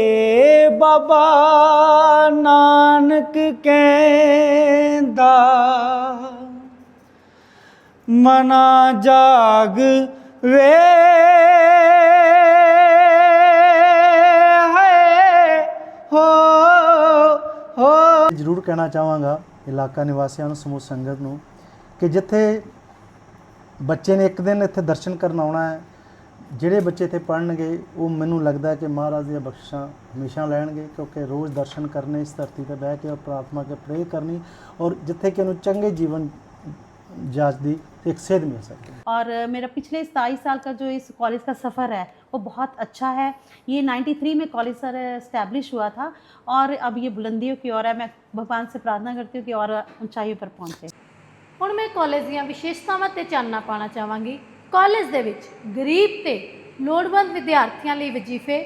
ਏ ਬਾਬਾ ਨਾਨਕ ਕਹਿੰਦਾ, ਮਨਾ ਜਾਗ ਵੇ ਹੋ ਜ਼ਰੂਰ ਕਹਿਣਾ ਚਾਹਾਂਗਾ ਇਲਾਕਾ ਨਿਵਾਸੀਆਂ ਨੂੰ, ਸਮੂਹ ਸੰਗਤ ਨੂੰ ਕਿ ਜਿੱਥੇ ਬੱਚੇ ਨੇ ਇੱਕ ਦਿਨ ਇੱਥੇ ਦਰਸ਼ਨ ਕਰਨ ਆਉਣਾ ਹੈ ਜਿਹੜੇ ਬੱਚੇ ਇੱਥੇ ਪੜਨਗੇ ਉਹ ਮੈਨੂੰ ਲੱਗਦਾ ਹੈ ਕਿ ਮਹਾਰਾਜ ਦੀਆਂ ਬਖਸ਼ਿਸ਼ਾਂ ਹਮੇਸ਼ਾ ਲੈਣਗੇ ਕਿਉਂਕਿ ਰੋਜ਼ ਦਰਸ਼ਨ ਕਰਨੇ ਇਸ ਧਰਤੀ ਤੇ ਬਹਿ ਕੇ ਔਰ ਪ੍ਰਾਰਥਨਾ ਕੇ ਪ੍ਰੇ ਕਰਨੀ ਔਰ ਜਿੱਥੇ ਕਿ ਉਹਨੂੰ ਚੰਗੇ ਜੀਵਨ ਜਾਚ ਦੀ ਇੱਕ ਸੇਧ ਮਿਲ ਸਕੇ और मेरा पिछले 27 साल का जो इस कॉलेज का सफ़र है वो बहुत अच्छा है ये 93 में कॉलेज सर इस्टेब्लिश हुआ था और अब ये बुलंदियों की ओर है मैं भगवान से प्रार्थना करती हूँ कि और ऊंचाइयों पर पहुँचे ਹੁਣ ਮੈਂ ਕਾਲਜ ਦੀਆਂ ਵਿਸ਼ੇਸ਼ਤਾਵਾਂ ਤੇ ਚਾਨਣਾ ਪਾਣਾ ਚਾਹਾਂਗੀ ਕਾਲਜ ਦੇ ਵਿੱਚ ਗਰੀਬ ਤੇ ਲੋੜਵੰਦ ਵਿਦਿਆਰਥੀਆਂ ਲਈ ਵਜ਼ੀਫੇ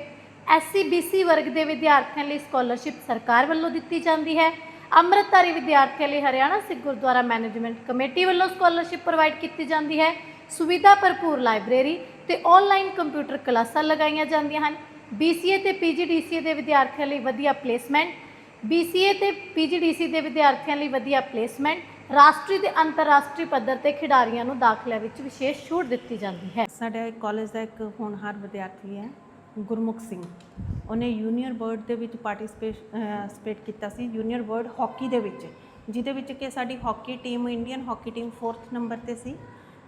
ਐਸਸੀ ਬੀਸੀ ਵਰਗ ਦੇ ਵਿਦਿਆਰਥੀਆਂ ਲਈ ਸਕਾਲਰਸ਼ਿਪ ਸਰਕਾਰ ਵੱਲੋਂ ਦਿੱਤੀ ਜਾਂਦੀ ਹੈ। ਅੰਮ੍ਰਿਤਧਾਰੀ ਵਿਦਿਆਰਥੀਆਂ ਲਈ ਹਰਿਆਣਾ ਸਿੱਖ ਗੁਰਦੁਆਰਾ ਮੈਨੇਜਮੈਂਟ ਕਮੇਟੀ ਵੱਲੋਂ ਸਕਾਲਰਸ਼ਿਪ ਪ੍ਰੋਵਾਈਡ ਕੀਤੀ ਜਾਂਦੀ ਹੈ। ਸੁਵਿਧਾ ਭਰਪੂਰ ਲਾਇਬ੍ਰੇਰੀ ਤੇ ਆਨਲਾਈਨ ਕੰਪਿਊਟਰ ਕਲਾਸਾਂ ਲਗਾਈਆਂ ਜਾਂਦੀਆਂ ਹਨ। BCA ਤੇ PGDCA ਦੇ ਵਿਦਿਆਰਥੀਆਂ ਲਈ ਵਧੀਆ ਪਲੇਸਮੈਂਟ BCA ਤੇ PGDC ਦੇ ਵਿਦਿਆਰਥੀਆਂ ਲਈ ਵਧੀਆ ਪਲੇਸਮੈਂਟ ਰਾਸ਼ਟਰੀ ਤੇ ਅੰਤਰਰਾਸ਼ਟਰੀ ਪੱਧਰ ਤੇ ਖਿਡਾਰੀਆਂ ਨੂੰ ਦਾਖਲਿਆਂ ਵਿੱਚ ਵਿਸ਼ੇਸ਼ ਛੂਟ ਦਿੱਤੀ ਜਾਂਦੀ ਹੈ। ਸਾਡੇ ਕਾਲਜ ਦਾ ਇੱਕ ਹੋਣਹਾਰ ਵਿਦਿਆਰਥੀ ਹੈ, ਗੁਰਮੁਖ ਸਿੰਘ। ਉਹਨੇ ਜੂਨੀਅਰ ਵਰਲਡ ਦੇ ਵਿੱਚ ਪਾਰਟਿਸਿਪੇਟ ਕੀਤਾ ਸੀ ਜੂਨੀਅਰ ਵਰਲਡ ਹਾਕੀ ਦੇ ਵਿੱਚ, ਜਿਹਦੇ ਵਿੱਚ ਕਿ ਸਾਡੀ hockey team, Indian hockey team 4th number ਤੇ ਸੀ।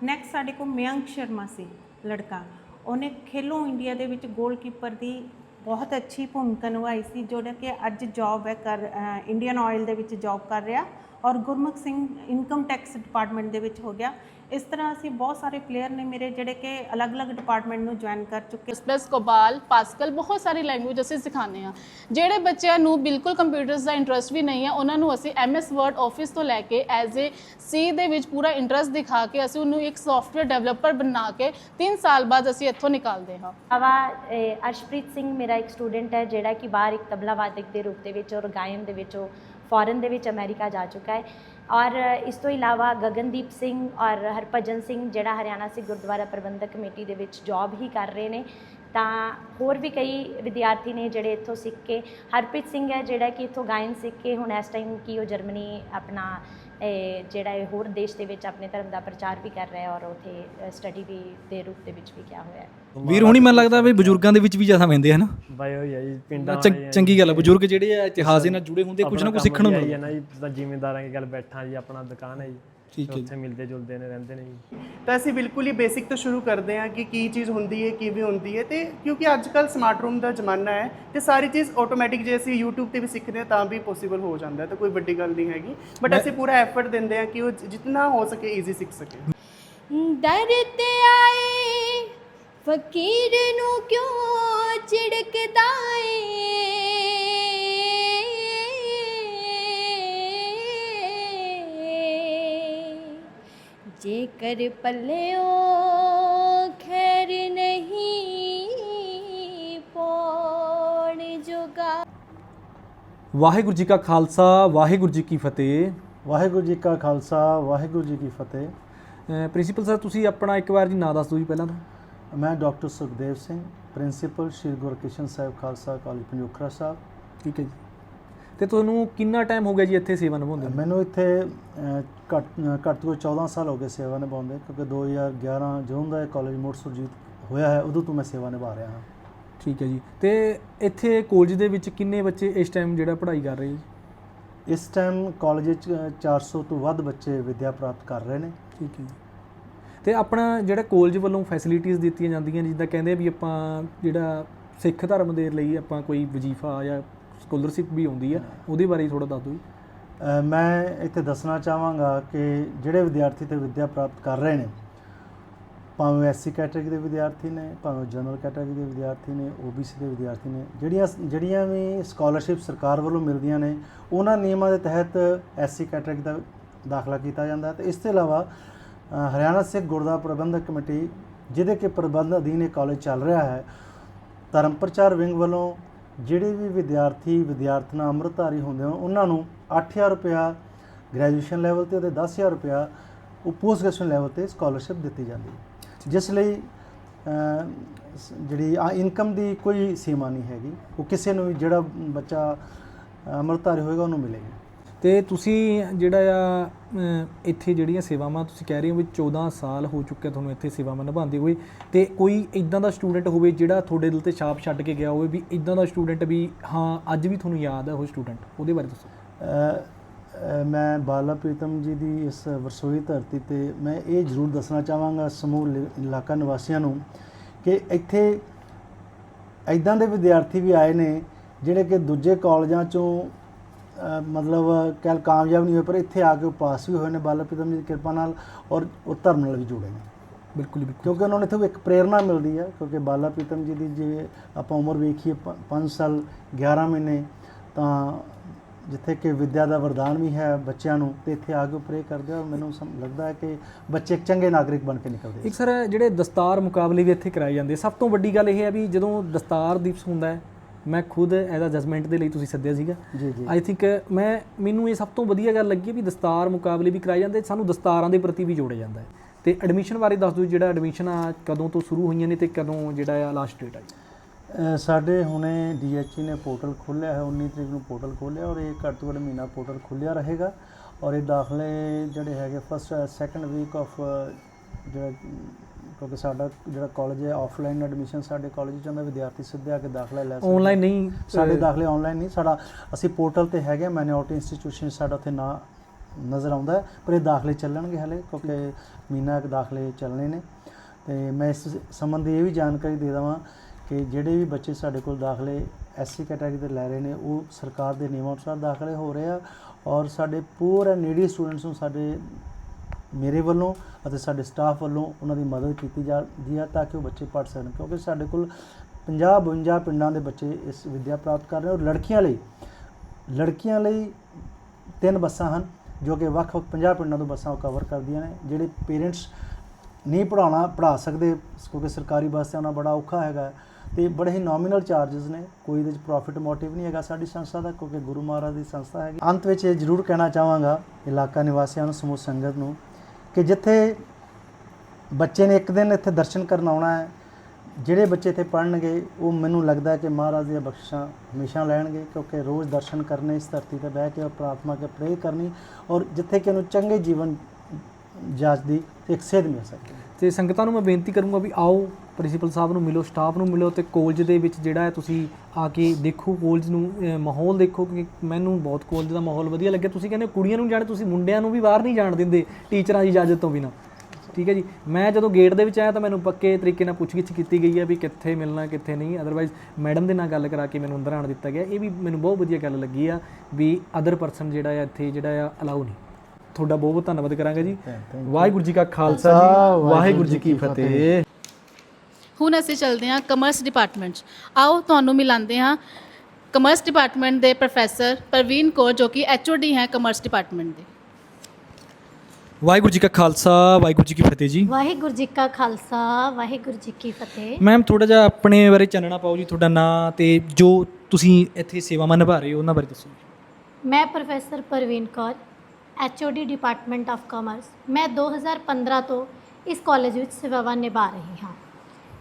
ਨੈਕਸਟ ਸਾਡੇ ਕੋਲ ਮਯੰਕ ਸ਼ਰਮਾ ਸੀ, ਲੜਕਾ। ਉਹਨੇ ਖੇਲੋ ਇੰਡੀਆ ਦੇ ਵਿੱਚ ਗੋਲਕੀਪਰ ਦੀ ਬਹੁਤ ਅੱਛੀ ਭੂਮਿਕਾ ਨਿਭਾਈ ਸੀ ਜਿਹੜਾ ਕਿ ਅੱਜ ਜੌਬ ਹੈ ਕਰ ਇੰਡੀਅਨ ਆਇਲ ਦੇ ਵਿੱਚ ਜੌਬ ਕਰ ਰਿਹਾ। ਔਰ Gurmukh Singh income tax department ਦੇ ਵਿੱਚ ਹੋ ਗਿਆ। ਇਸ ਤਰ੍ਹਾਂ ਅਸੀਂ ਬਹੁਤ ਸਾਰੇ ਪਲੇਅਰ ਨੇ ਮੇਰੇ ਜਿਹੜੇ ਕਿ ਅਲੱਗ-ਅਲੱਗ ਡਿਪਾਰਟਮੈਂਟ ਨੂੰ ਜੁਆਇਨ ਕਰ ਚੁੱਕੇ ਪਲੱਸ ਕੋਬਾਲ ਪਾਸਕਲ ਬਹੁਤ ਸਾਰੀ ਲੈਂਗੁਏਜ ਅਸੀਂ ਸਿਖਾਉਂਦੇ ਹਾਂ। ਜਿਹੜੇ ਬੱਚਿਆਂ ਨੂੰ ਬਿਲਕੁਲ ਕੰਪਿਊਟਰਸ ਦਾ ਇੰਟਰਸਟ ਵੀ ਨਹੀਂ ਹੈ ਉਹਨਾਂ ਨੂੰ ਅਸੀਂ MS ਵਰਡ ਆਫਿਸ ਤੋਂ ਲੈ ਕੇ ਐਜ਼ ਏ ਸੀ ਦੇ ਵਿੱਚ ਪੂਰਾ ਇੰਟਰਸਟ ਦਿਖਾ ਕੇ ਅਸੀਂ ਉਹਨੂੰ ਇੱਕ ਸੌਫਟਵੇਅਰ ਡਿਵੈਲਪਰ ਬਣਾ ਕੇ 3 ਸਾਲ ਬਾਅਦ ਅਸੀਂ ਇੱਥੋਂ ਨਿਕਾਲਦੇ ਹਾਂ। ਅਵਾ ਅਰਸ਼ਪ੍ਰੀਤ ਸਿੰਘ ਮੇਰਾ ਇੱਕ ਸਟੂਡੈਂਟ ਹੈ ਜਿਹੜਾ ਕਿ ਬਾਹਰ ਇੱਕ ਤਬਲਾ ਵਾਦਕ ਦੇ ਰੂਪ ਦੇ ਵਿੱਚ ਔਰ ਗਾਇਨ ਦੇ ਵਿੱਚ ਉਹ ਫੋਰਨ ਦੇ ਵਿੱਚ ਅਮਰੀਕਾ ਜਾ ਚੁੱਕਾ ਹੈ। ਔਰ ਇਸ ਤੋਂ ਇਲਾਵਾ ਗਗਨਦੀਪ ਸਿੰਘ ਔਰ ਹਰਭਜਨ ਸਿੰਘ, ਜਿਹੜਾ ਹਰਿਆਣਾ ਸਿੱਖ ਗੁਰਦੁਆਰਾ ਪ੍ਰਬੰਧਕ ਕਮੇਟੀ ਦੇ ਵਿੱਚ ਜੌਬ ਹੀ ਕਰ ਰਹੇ ਨੇ। ਤਾਂ ਹੋਰ ਵੀ ਕਈ ਵਿਦਿਆਰਥੀ ਨੇ ਜਿਹੜੇ ਇੱਥੋਂ ਸਿੱਖ ਕੇ ਹਰਪ੍ਰੀਤ ਸਿੰਘ ਹੈ ਜਿਹੜਾ ਕਿ ਇੱਥੋਂ ਗਾਇਨ ਸਿੱਖ ਕੇ ਹੁਣ ਇਸ ਟਾਈਮ ਕੀ ਉਹ ਜਰਮਨੀ ਆਪਣਾ ਜਿਹੜਾ ਇਹ ਹੋਰ ਦੇਸ਼ ਦੇ ਵਿੱਚ ਆਪਣੇ ਧਰਮ ਦਾ ਪ੍ਰਚਾਰ ਵੀ ਕਰ ਰਿਹਾ ਹੈ ਔਰ ਉਥੇ ਸਟੱਡੀ ਵੀ ਦੇ ਰੂਪ ਦੇ ਵਿੱਚ ਵੀ ਕਿਆ ਹੋਇਆ ਹੈ। ਵੀਰ ਹੁਣੀ ਮੈਨੂੰ ਲੱਗਦਾ ਵੀ ਬਜ਼ੁਰਗਾਂ ਦੇ ਵਿੱਚ ਵੀ ਜ਼ਿਆਦਾ ਵਹਿੰਦੇ ਹਨ ਬਾਈ ਹੋਈ ਆ ਜੀ ਪਿੰਡਾਂ ਚੰ- ਚੰਗੀ ਗੱਲ ਹੈ ਬਜ਼ੁਰਗ ਜਿਹੜੇ ਆ ਇਤਿਹਾਸ ਦੇ ਨਾਲ ਜੁੜੇ ਹੁੰਦੇ ਕੁਝ ਨਾ ਕੁਝ ਸਿੱਖਣ ਨੂੰ ਹੈ ਮਿਲਦਾ। ਨਾ ਜੀ ਜ਼ਿਮੀਂਦਾਰਾਂ ਦੀ ਗੱਲ ਬੈਠਾ ਜੀ ਆਪਣਾ ਦੁਕਾਨ ਹੈ ਜੀ। ਠੀਕ ਹੈ ਜੀ। ਉੱਥੇ ਮਿਲਦੇ ਜੁਲਦੇ ਨੇ ਰਹਿੰਦੇ ਨੇ ਜੀ। ਤਾਂ ਅਸੀਂ ਬਿਲਕੁਲ ਹੀ ਬੇਸਿਕ ਤੋਂ ਸ਼ੁਰੂ ਕਰਦੇ ਹਾਂ ਕਿ ਕੀ ਚੀਜ਼ ਹੁੰਦੀ ਹੈ ਕਿਵੇਂ ਹੁੰਦੀ ਹੈ ਤੇ ਕਿਉਂਕਿ ਅੱਜ ਕੱਲ ਸਮਾਰਟ ਰੂਮ ਦਾ ਜ਼ਮਾਨਾ ਹੈ ਤੇ ਸਾਰੀ ਚੀਜ਼ ਆਟੋਮੈਟਿਕ ਜੇ ਅਸੀਂ YouTube ਤੇ ਵੀ ਸਿੱਖਦੇ ਹਾਂ ਤਾਂ ਵੀ ਪੋਸੀਬਲ ਹੋ ਜਾਂਦਾ ਹੈ ਤਾਂ ਕੋਈ ਵੱਡੀ ਗੱਲ ਨਹੀਂ ਹੈਗੀ। ਬਟ ਅਸੀਂ ਪੂਰਾ ਐਫਰਟ ਦਿੰਦੇ ਹਾਂ ਕਿ ਉਹ ਜਿੰਨਾ ਹੋ ਸਕੇ ਈਜ਼ੀ ਸਿੱਖ ਸਕੇ। ਦਰ ਤੇ ਆਏ ਫਕੀਰ ਨੂੰ ਕਿਉਂ ਝਿੜਕਦਾ ਏ? ਜੇਕਰ ਪੱਲਿਓ ਖੈਰ ਨਹੀਂ ਪੌਣ ਜੋਗਾ। ਵਾਹਿਗੁਰੂ ਜੀ ਕਾ ਖਾਲਸਾ ਵਾਹਿਗੁਰੂ ਜੀ ਕੀ ਫਤਿਹ। ਵਾਹਿਗੁਰੂ ਜੀ ਕਾ ਖਾਲਸਾ ਵਾਹਿਗੁਰੂ ਜੀ ਕੀ ਫਤਿਹ। ਪ੍ਰਿੰਸੀਪਲ ਸਰ ਤੁਸੀਂ ਆਪਣਾ ਇੱਕ ਵਾਰ ਜੀ ਨਾਂ ਦੱਸ ਦਿਓ ਜੀ ਪਹਿਲਾਂ ਤਾਂ। ਮੈਂ doctor Sukhdev Singh principal Shri Gurkishan Sahib Khalsa college Panjokhra Sahib. ਠੀਕ ਹੈ ਜੀ। ਤੇ ਤੁਹਾਨੂੰ ਕਿੰਨਾ ਟਾਈਮ ਹੋ ਗਿਆ ਜੀ ਇੱਥੇ ਸੇਵਾ ਨਿਭਾਉਂਦੇ ਨੂੰ? ਮੈਨੂੰ ਇੱਥੇ ਘੱਟ ਘੱਟ ਤੋਂ 14 ਸਾਲ ਹੋ ਗਏ ਸੇਵਾ ਨਿਭਾਉਂਦੇ ਕਿਉਂਕਿ 2011 ਜੂਨ ਦਾ ਕਾਲਜ ਮੋੜ ਸੁਰਜੀਤ ਹੋਇਆ ਹੈ ਉਦੋਂ ਤੋਂ ਮੈਂ ਸੇਵਾ ਨਿਭਾ ਰਿਹਾ ਹਾਂ। ਠੀਕ ਹੈ ਜੀ। ਤੇ ਇੱਥੇ ਕਾਲਜ ਦੇ ਵਿੱਚ ਕਿੰਨੇ ਬੱਚੇ ਇਸ ਟਾਈਮ ਜਿਹੜਾ ਪੜ੍ਹਾਈ ਕਰ ਰਹੇ ਜੀ? ਇਸ ਟਾਈਮ ਕਾਲਜ ਵਿੱਚ ਅਹ, 400 ਤੋਂ ਵੱਧ ਬੱਚੇ ਵਿੱਦਿਆ ਪ੍ਰਾਪਤ ਕਰ ਰਹੇ ਨੇ। ਠੀਕ ਹੈ ਜੀ। ਤੇ ਆਪਣਾ ਜਿਹੜਾ ਕਾਲਜ ਵੱਲੋਂ ਫੈਸਿਲਿਟੀਆਂ ਦਿੱਤੀਆਂ ਜਾਂਦੀਆਂ ਜਿੱਦਾਂ ਕਹਿੰਦੇ ਵੀ ਆਪਾਂ ਜਿਹੜਾ ਸਿੱਖ ਧਰਮ ਦੇ ਲਈ ਆਪਾਂ ਕੋਈ ਵਜ਼ੀਫਾ ਜਾਂ ਸਕਾਲਰਸ਼ਿਪ ਵੀ ਆਉਂਦੀ ਆ, ਉਹਦੇ ਬਾਰੇ ਥੋੜਾ ਦੱਸ ਦਿਓ ਜੀ। ਮੈਂ ਇੱਥੇ ਦੱਸਣਾ ਚਾਹਾਂਗਾ ਕਿ ਜਿਹੜੇ ਵਿਦਿਆਰਥੀ ਤੇ ਵਿੱਦਿਆ ਪ੍ਰਾਪਤ ਕਰ ਰਹੇ ਨੇ, ਭਾਵੇਂ ਐਸਸੀ ਕੈਟਾਗਰੀ ਦੇ ਵਿਦਿਆਰਥੀ ਨੇ, ਭਾਵੇਂ ਜਨਰਲ ਕੈਟਾਗਰੀ ਦੇ ਵਿਦਿਆਰਥੀ ਨੇ ਓਬੀਸੀ ਦੇ ਵਿਦਿਆਰਥੀ ਨੇ, ਜਿਹੜੀਆਂ ਜਿਹੜੀਆਂ ਵੀ ਸਕਾਲਰਸ਼ਿਪ ਸਰਕਾਰ ਵੱਲੋਂ ਮਿਲਦੀਆਂ ਨੇ, ਉਹਨਾਂ ਨਿਯਮਾਂ ਦੇ ਤਹਿਤ ਐਸਸੀ ਕੈਟਾਗਰੀ ਦਾ ਦਾਖਲਾ ਕੀਤਾ ਜਾਂਦਾ ਹੈ ਤੇ ਇਸ ਤੋਂ ਇਲਾਵਾ ਹਰਿਆਣਾ ਸਿੱਖ ਗੁਰਦੁਆਰਾ ਪ੍ਰਬੰਧਕ ਕਮੇਟੀ, ਜਿਹਦੇ ਕੇ ਪ੍ਰਬੰਧ ਅਧੀਨ ਇਹ ਕਾਲਜ ਚੱਲ ਰਿਹਾ ਹੈ, ਧਰਮ ਪ੍ਰਚਾਰ ਵਿੰਗ ਵੱਲੋਂ ਜਿਹੜੇ ਵੀ ਵਿਦਿਆਰਥੀ, ਵਿਦਿਆਰਥਣਾ ਅੰਮ੍ਰਿਤਧਾਰੀ ਹੁੰਦੇ ਹਨ ਉਹਨਾਂ ਨੂੰ 8000 ਰੁਪਇਆ ਗ੍ਰੈਜੂਏਸ਼ਨ ਲੈਵਲ ਤੇ ਅਤੇ 10000 ਰੁਪਇਆ ਉਹ ਪੋਸਟ ਗ੍ਰੈਜੂਏਸ਼ਨ ਲੈਵਲ ਤੇ ਸਕਾਲਰਸ਼ਿਪ ਦਿੱਤੀ ਜਾਂਦੀ ਹੈ। ਜਿਸ ਲਈ ਜਿਹੜੀ ਆ ਇਨਕਮ ਦੀ ਕੋਈ ਸੀਮਾ ਨਹੀਂ ਹੈਗੀ। ਉਹ ਕਿਸੇ ਨੂੰ ਵੀ, ਜਿਹੜਾ ਬੱਚਾ ਅੰਮ੍ਰਿਤਧਾਰੀ ਹੋਏਗਾ, ਉਹਨੂੰ ਮਿਲੇਗੀ। ਅਤੇ ਤੁਸੀਂ ਜਿਹੜਾ ਆ ਇੱਥੇ ਜਿਹੜੀਆਂ ਸੇਵਾਵਾਂ ਤੁਸੀਂ ਕਹਿ ਰਹੇ ਹੋ ਵੀ 14 ਸਾਲ ਹੋ ਚੁੱਕੇ ਤੁਹਾਨੂੰ ਇੱਥੇ ਸੇਵਾਵਾਂ ਨਿਭਾਉਂਦੇ ਹੋਏ ਅਤੇ ਕੋਈ ਇੱਦਾਂ ਦਾ ਸਟੂਡੈਂਟ ਹੋਵੇ ਜਿਹੜਾ ਤੁਹਾਡੇ ਦਿਲ ਤੇ ਛਾਪ ਛੱਡ ਕੇ ਗਿਆ ਹੋਵੇ ਵੀ ਇੱਦਾਂ ਦਾ ਸਟੂਡੈਂਟ ਵੀ, ਹਾਂ, ਅੱਜ ਵੀ ਤੁਹਾਨੂੰ ਯਾਦ ਹੈ ਉਹ ਸਟੂਡੈਂਟ ਉਹਦੇ ਬਾਰੇ ਦੱਸੋ। ਮੈਂ ਬਾਲਾ ਪ੍ਰੀਤਮ ਜੀ ਦੀ ਇਸ ਵਰਸੋਈ ਧਰਤੀ ਤੇ ਮੈਂ ਇਹ ਜ਼ਰੂਰ ਦੱਸਣਾ ਚਾਹਾਂਗਾ ਸਮੂਹ ਇਲ- ਇਲਾਕਾ ਨਿਵਾਸੀਆਂ ਨੂੰ ਕਿ ਇੱਥੇ ਐਦਾਂ ਦੇ ਵਿਦਿਆਰਥੀ ਵੀ ਆਏ ਨੇ ਜਿਹੜੇ ਕਿ ਦੂਜੇ ਕਾਲਜਾਂ ਚੋਂ ਮਤਲਬ ਕਹਿ ਕਾਮਯਾਬ ਨਹੀਂ ਹੋਏ ਪਰ ਇੱਥੇ ਆ ਕੇ ਉਹ ਪਾਸ ਵੀ ਹੋਏ ਨੇ। ਬਾਲਾ ਪ੍ਰੀਤਮ ਜੀ ਦੀ ਕਿਰਪਾ ਨਾਲ ਔਰ ਉਹ ਧਰਮ ਨਾਲ ਵੀ ਜੁੜੇ ਨੇ। ਬਿਲਕੁਲ ਬਿਲਕੁਲ। ਕਿਉਂਕਿ ਉਹਨਾਂ ਨੂੰ ਇੱਥੋਂ ਇੱਕ ਪ੍ਰੇਰਣਾ ਮਿਲਦੀ ਹੈ ਕਿਉਂਕਿ ਬਾਲਾ ਪ੍ਰੀਤਮ ਜੀ ਦੀ ਜੇ ਆਪਾਂ ਉਮਰ ਵੇਖੀਏ 5 ਸਾਲ 11 ਮਹੀਨੇ ਤਾਂ ਜਿੱਥੇ ਕਿ ਵਿਦਿਆ ਦਾ ਵਰਦਾਨ ਵੀ ਹੈ ਬੱਚਿਆਂ ਨੂੰ ਤੇ ਇੱਥੇ ਆ ਕੇ ਪ੍ਰੇ ਕਰਦੇ ਆ। ਮੈਨੂੰ ਲੱਗਦਾ ਹੈ ਕਿ ਬੱਚੇ ਇੱਕ ਚੰਗੇ ਨਾਗਰਿਕ ਬਣ ਕੇ ਨਿਕਲਦੇ ਇੱਕ ਸਰ ਜਿਹੜੇ ਦਸਤਾਰ ਮੁਕਾਬਲੇ ਵੀ ਇੱਥੇ ਕਰਾਏ ਜਾਂਦੇ ਸਭ ਤੋਂ ਵੱਡੀ ਗੱਲ ਇਹ ਹੈ ਵੀ ਜਦੋਂ ਦਸਤਾਰ ਦਿਵਸ ਹੁੰਦਾ ਹੈ ਮੈਂ ਖੁਦ ਐਜ਼ ਅ ਜਜਮੈਂਟ ਦੇ ਲਈ ਤੁਸੀਂ ਸੱਦਿਆ ਸੀਗਾ। ਜੀ ਜੀ। ਆਈ ਥਿੰਕ ਮੈਂ ਮੈਨੂੰ ਇਹ ਸਭ ਤੋਂ ਵਧੀਆ ਗੱਲ ਲੱਗੀ ਵੀ ਦਸਤਾਰ ਮੁਕਾਬਲੇ ਵੀ ਕਰਾਏ ਜਾਂਦੇ ਸਾਨੂੰ ਦਸਤਾਰਾਂ ਦੇ ਪ੍ਰਤੀ ਵੀ ਜੋੜਿਆ ਜਾਂਦਾ ਹੈ। ਤੇ ਐਡਮਿਸ਼ਨ ਬਾਰੇ ਦੱਸ ਦਿਓ ਜਿਹੜਾ ਐਡਮਿਸ਼ਨ ਆ ਕਦੋਂ ਤੋਂ ਸ਼ੁਰੂ ਹੋਈਆਂ ਨੇ ਤੇ ਕਦੋਂ ਜਿਹੜਾ ਆ ਲਾਸਟ ਡੇਟ ਆ ਸਾਡੇ ਹੁਣੇ ਡੀਐਚਈ ਨੇ ਪੋਰਟਲ ਖੋਲ੍ਹਿਆ ਹੈ 19 ਤਰੀਕ ਨੂੰ ਪੋਰਟਲ ਖੋਲ੍ਹਿਆ ਔਰ ਇਹ ਘੱਟ ਤੋਂ ਘੱਟ ਮਹੀਨਾ ਪੋਰਟਲ ਖੁੱਲਿਆ ਰਹੇਗਾ। ਔਰ ਇਹ ਦਾਖਲੇ ਜਿਹੜੇ ਹੈਗੇ ਫਸਟ ਸੈਕੰਡ ਵੀਕ ਆਫ ਜਿਹੜਾ ਕਿਉਂਕਿ ਸਾਡਾ ਜਿਹੜਾ ਕਾਲਜ ਹੈ ਆਫਲਾਈਨ ਐਡਮਿਸ਼ਨ ਸਾਡੇ ਕਾਲਜ ਵਿੱਚ ਹੁੰਦਾ ਵਿਦਿਆਰਥੀ ਸਿੱਧੇ ਆ ਕੇ ਦਾਖਲਾ ਲੈ ਸਕਦੇ ਆਨਲਾਈਨ ਨਹੀਂ ਸਾਡੇ ਦਾਖਲੇ ਆਨਲਾਈਨ ਨਹੀਂ। ਸਾਡਾ ਅਸੀਂ ਪੋਰਟਲ ਤੇ ਹੈਗੇ ਮਾਈਨੋਰਟੀ ਇੰਸਟੀਟਿਊਸ਼ਨ ਸਾਡਾ ਉੱਥੇ ਨਾ ਨਜ਼ਰ ਆਉਂਦਾ ਪਰ ਇਹ ਦਾਖਲੇ ਚੱਲਣਗੇ ਹਲੇ ਕਿਉਂਕਿ ਮਹੀਨਾ ਕੁ ਦਾਖਲੇ ਚੱਲਣੇ ਨੇ। ਤੇ ਮੈਂ ਇਸ ਸੰਬੰਧੀ ਇਹ ਵੀ ਜਾਣਕਾਰੀ ਦੇ ਦਵਾਂ ਕਿ ਜਿਹੜੇ ਵੀ ਬੱਚੇ ਸਾਡੇ ਕੋਲ ਦਾਖਲੇ ਐਸਸੀ ਕੈਟਾਗਰੀ ਦੇ ਲੈ ਰਹੇ ਨੇ ਉਹ ਸਰਕਾਰ ਦੇ ਨਿਯਮਾਂ ਅਨੁਸਾਰ ਦਾਖਲੇ ਹੋ ਰਹੇ ਆ ਔਰ ਸਾਡੇ ਪੂਰੇ ਨੀਡੀ ਸਟੂਡੈਂਟਸ ਨੂੰ ਸਾਡੇ ਮੇਰੇ ਵੱਲੋਂ ਅਤੇ ਸਾਡੇ ਸਟਾਫ ਵੱਲੋਂ ਉਹਨਾਂ ਦੀ ਮਦਦ ਕੀਤੀ ਜਾਂਦੀ ਹੈ ਤਾਂ ਕਿ ਉਹ ਬੱਚੇ ਪੜ੍ਹ ਸਕਣ, ਕਿਉਂਕਿ ਸਾਡੇ ਕੋਲ 50 52 ਪਿੰਡਾਂ ਦੇ ਬੱਚੇ ਇਸ ਵਿੱਦਿਆ ਪ੍ਰਾਪਤ ਕਰ ਰਹੇ ਔਰ ਲੜਕੀਆਂ ਲਈ ਲੜਕੀਆਂ ਲਈ ਤਿੰਨ ਬੱਸਾਂ ਹਨ ਜੋ ਕਿ ਵੱਖ-ਵੱਖ 50 ਪਿੰਡਾਂ ਤੋਂ ਬੱਸਾਂ ਉਹ ਕਵਰ ਕਰਦੀਆਂ ਨੇ, ਜਿਹੜੇ ਪੇਰੈਂਟਸ ਨਹੀਂ ਪੜਾਉਣਾ ਪੜ੍ਹਾ ਸਕਦੇ, ਕਿਉਂਕਿ ਸਰਕਾਰੀ ਬੱਸ ਤੇ ਆਉਣਾ ਬੜਾ ਔਖਾ ਹੈਗਾ ਤੇ ਬੜੇ ਹੀ ਨੋਮੀਨਲ ਚਾਰजेस ਨੇ, ਕੋਈ ਇਹਦੇ ਵਿੱਚ ਪ੍ਰੋਫਿਟ ਮੋਟਿਵ ਨਹੀਂ ਹੈਗਾ ਸਾਡੀ ਸੰਸਥਾ ਦਾ, ਕਿਉਂਕਿ ਗੁਰੂ ਮਹਾਰਾਜ ਦੀ ਸੰਸਥਾ ਹੈਗੀ। ਅੰਤ ਵਿੱਚ ਇਹ ਜ਼ਰੂਰ ਕਹਿਣਾ ਚਾਹਾਂਗਾ, ਇਲਾਕਾ ਨਿਵਾਸੀਆਂ ਨੂੰ, ਸਮੂਹ ਸੰਗਤ ਨੂੰ ਕਿ ਜਿੱਥੇ ਬੱਚੇ ਨੇ ਇੱਕ ਦਿਨ ਇੱਥੇ ਦਰਸ਼ਨ ਕਰਨ ਆਉਣਾ ਹੈ, ਜਿਹੜੇ ਬੱਚੇ ਇੱਥੇ ਪੜ੍ਹਨਗੇ, ਉਹ ਮੈਨੂੰ ਲੱਗਦਾ ਕਿ ਮਹਾਰਾਜ ਦੀਆਂ ਬਖਸ਼ਾਂ ਹਮੇਸ਼ਾ ਲੈਣਗੇ, ਕਿਉਂਕਿ ਰੋਜ਼ ਦਰਸ਼ਨ ਕਰਨੇ, ਇਸ ਧਰਤੀ ਤੇ ਬਹਿ ਕੇ ਔਰ ਪ੍ਰਾਰਥਨਾ ਕੇ ਪ੍ਰੇ ਕਰਨੀ ਔਰ ਜਿੱਥੇ ਕਿ ਉਹਨੂੰ ਚੰਗੇ ਜੀਵਨ ਜਾਚ ਦੀ ਇੱਕ ਸੇਧ ਮਿਲ ਸਕੇ। ਹੈ ਤੇ ਸੰਗਤਾਂ ਨੂੰ ਮੈਂ ਬੇਨਤੀ ਕਰੂੰਗਾ ਵੀ ਆਓ ਪ੍ਰਿੰਸੀਪਲ ਸਾਹਿਬ ਨੂੰ ਮਿਲੋ ਸਟਾਫ ਨੂੰ ਮਿਲੋ ਤੇ ਕਾਲਜ ਦੇ ਵਿੱਚ ਜਿਹੜਾ ਹੈ ਤੁਸੀਂ ਆ ਕੇ ਦੇਖੋ ਕਾਲਜ ਨੂੰ ਮਾਹੌਲ ਦੇਖੋ ਕਿ ਮੈਨੂੰ ਬਹੁਤ ਕਾਲਜ ਦਾ ਮਾਹੌਲ ਵਧੀਆ ਲੱਗਿਆ। ਤੁਸੀਂ ਕਹਿੰਦੇ ਕੁੜੀਆਂ ਨੂੰ ਜਾਣ ਤੁਸੀਂ ਮੁੰਡਿਆਂ ਨੂੰ ਵੀ ਬਾਹਰ ਨਹੀਂ ਜਾਣ ਦਿੰਦੇ ਟੀਚਰਾਂ ਦੀ ਇਜਾਜ਼ਤ ਤੋਂ ਬਿਨਾਂ। ਠੀਕ ਹੈ ਜੀ? ਮੈਂ ਜਦੋਂ ਗੇਟ ਦੇ ਵਿੱਚ ਆਇਆ ਤਾਂ ਮੈਨੂੰ ਪੱਕੇ ਤਰੀਕੇ ਨਾਲ ਪੁੱਛਗਿੱਛ ਕੀਤੀ ਗਈ ਹੈ ਵੀ ਕਿੱਥੇ ਮਿਲਣਾ ਕਿੱਥੇ ਨਹੀਂ। ਅਦਰਵਾਈਜ਼ ਮੈਡਮ ਦੇ ਨਾਲ ਗੱਲ ਕਰਾ ਕੇ ਮੈਨੂੰ ਅੰਦਰ ਆਣ ਦਿੱਤਾ ਗਿਆ। ਇਹ ਵੀ ਮੈਨੂੰ ਬਹੁਤ ਵਧੀਆ ਗੱਲ ਲੱਗੀ ਆ ਵੀ ਅਦਰ ਪਰਸਨ ਜਿਹੜਾ ਆ ਇੱਥੇ ਜਿਹੜਾ ਆ ਅਲਾਉ ਨਹੀਂ। ਤੁਹਾਡਾ ਬਹੁਤ ਬਹੁਤ ਧੰਨਵਾਦ ਕਰਾਂਗਾ ਜੀ। ਵਾਹਿਗੁਰੂ ਜੀ ਕਾ ਖਾਲਸਾ ਜੀ ਵਾਹਿਗੁਰੂ ਜੀ ਕੀ ਫਤਿਹ। ਹੁਣ ਅਸੀਂ ਚੱਲਦੇ ਹਾਂ ਕਮਰਸ ਡਿਪਾਰਟਮੈਂਟ 'ਚ। ਆਓ ਤੁਹਾਨੂੰ ਮਿਲਾਉਂਦੇ ਹਾਂ ਕਮਰਸ ਡਿਪਾਰਟਮੈਂਟ ਦੇ ਪ੍ਰੋਫੈਸਰ ਪ੍ਰਵੀਨ ਕੌਰ ਜੋ ਕਿ ਐਚਓਡੀ ਹੈ ਕਮਰਸ ਡਿਪਾਰਟਮੈਂਟ ਦੇ। ਵਾਹਿਗੁਰੂ ਜੀ ਕਾ ਖਾਲਸਾ ਵਾਹਿਗੁਰੂ ਜੀ ਕੀ ਫਤਿਹ ਜੀ। ਵਾਹਿਗੁਰੂ ਜੀ ਕਾ ਖਾਲਸਾ ਵਾਹਿਗੁਰੂ ਜੀ ਕੀ ਫਤਿਹ। ਮੈਮ ਥੋੜਾ ਜਿਹਾ ਆਪਣੇ ਬਾਰੇ ਚਾਨਣਾ ਪਾਓ ਜੀ ਤੁਹਾਡਾ ਨਾਂ ਤੇ ਜੋ ਤੁਸੀਂ ਇੱਥੇ ਸੇਵਾਵਾਂ ਨਿਭਾ ਰਹੇ ਹੋ ਉਹਨਾਂ ਬਾਰੇ ਦੱਸੋ ਮੈਂ professor Parveen Kaur HOD department of commerce ਮੈਂ 2015 ਤੋਂ ਇਸ ਕਾਲਜ ਵਿੱਚ ਸੇਵਾਵਾਂ ਨਿਭਾ ਰਹੀ ਹਾਂ।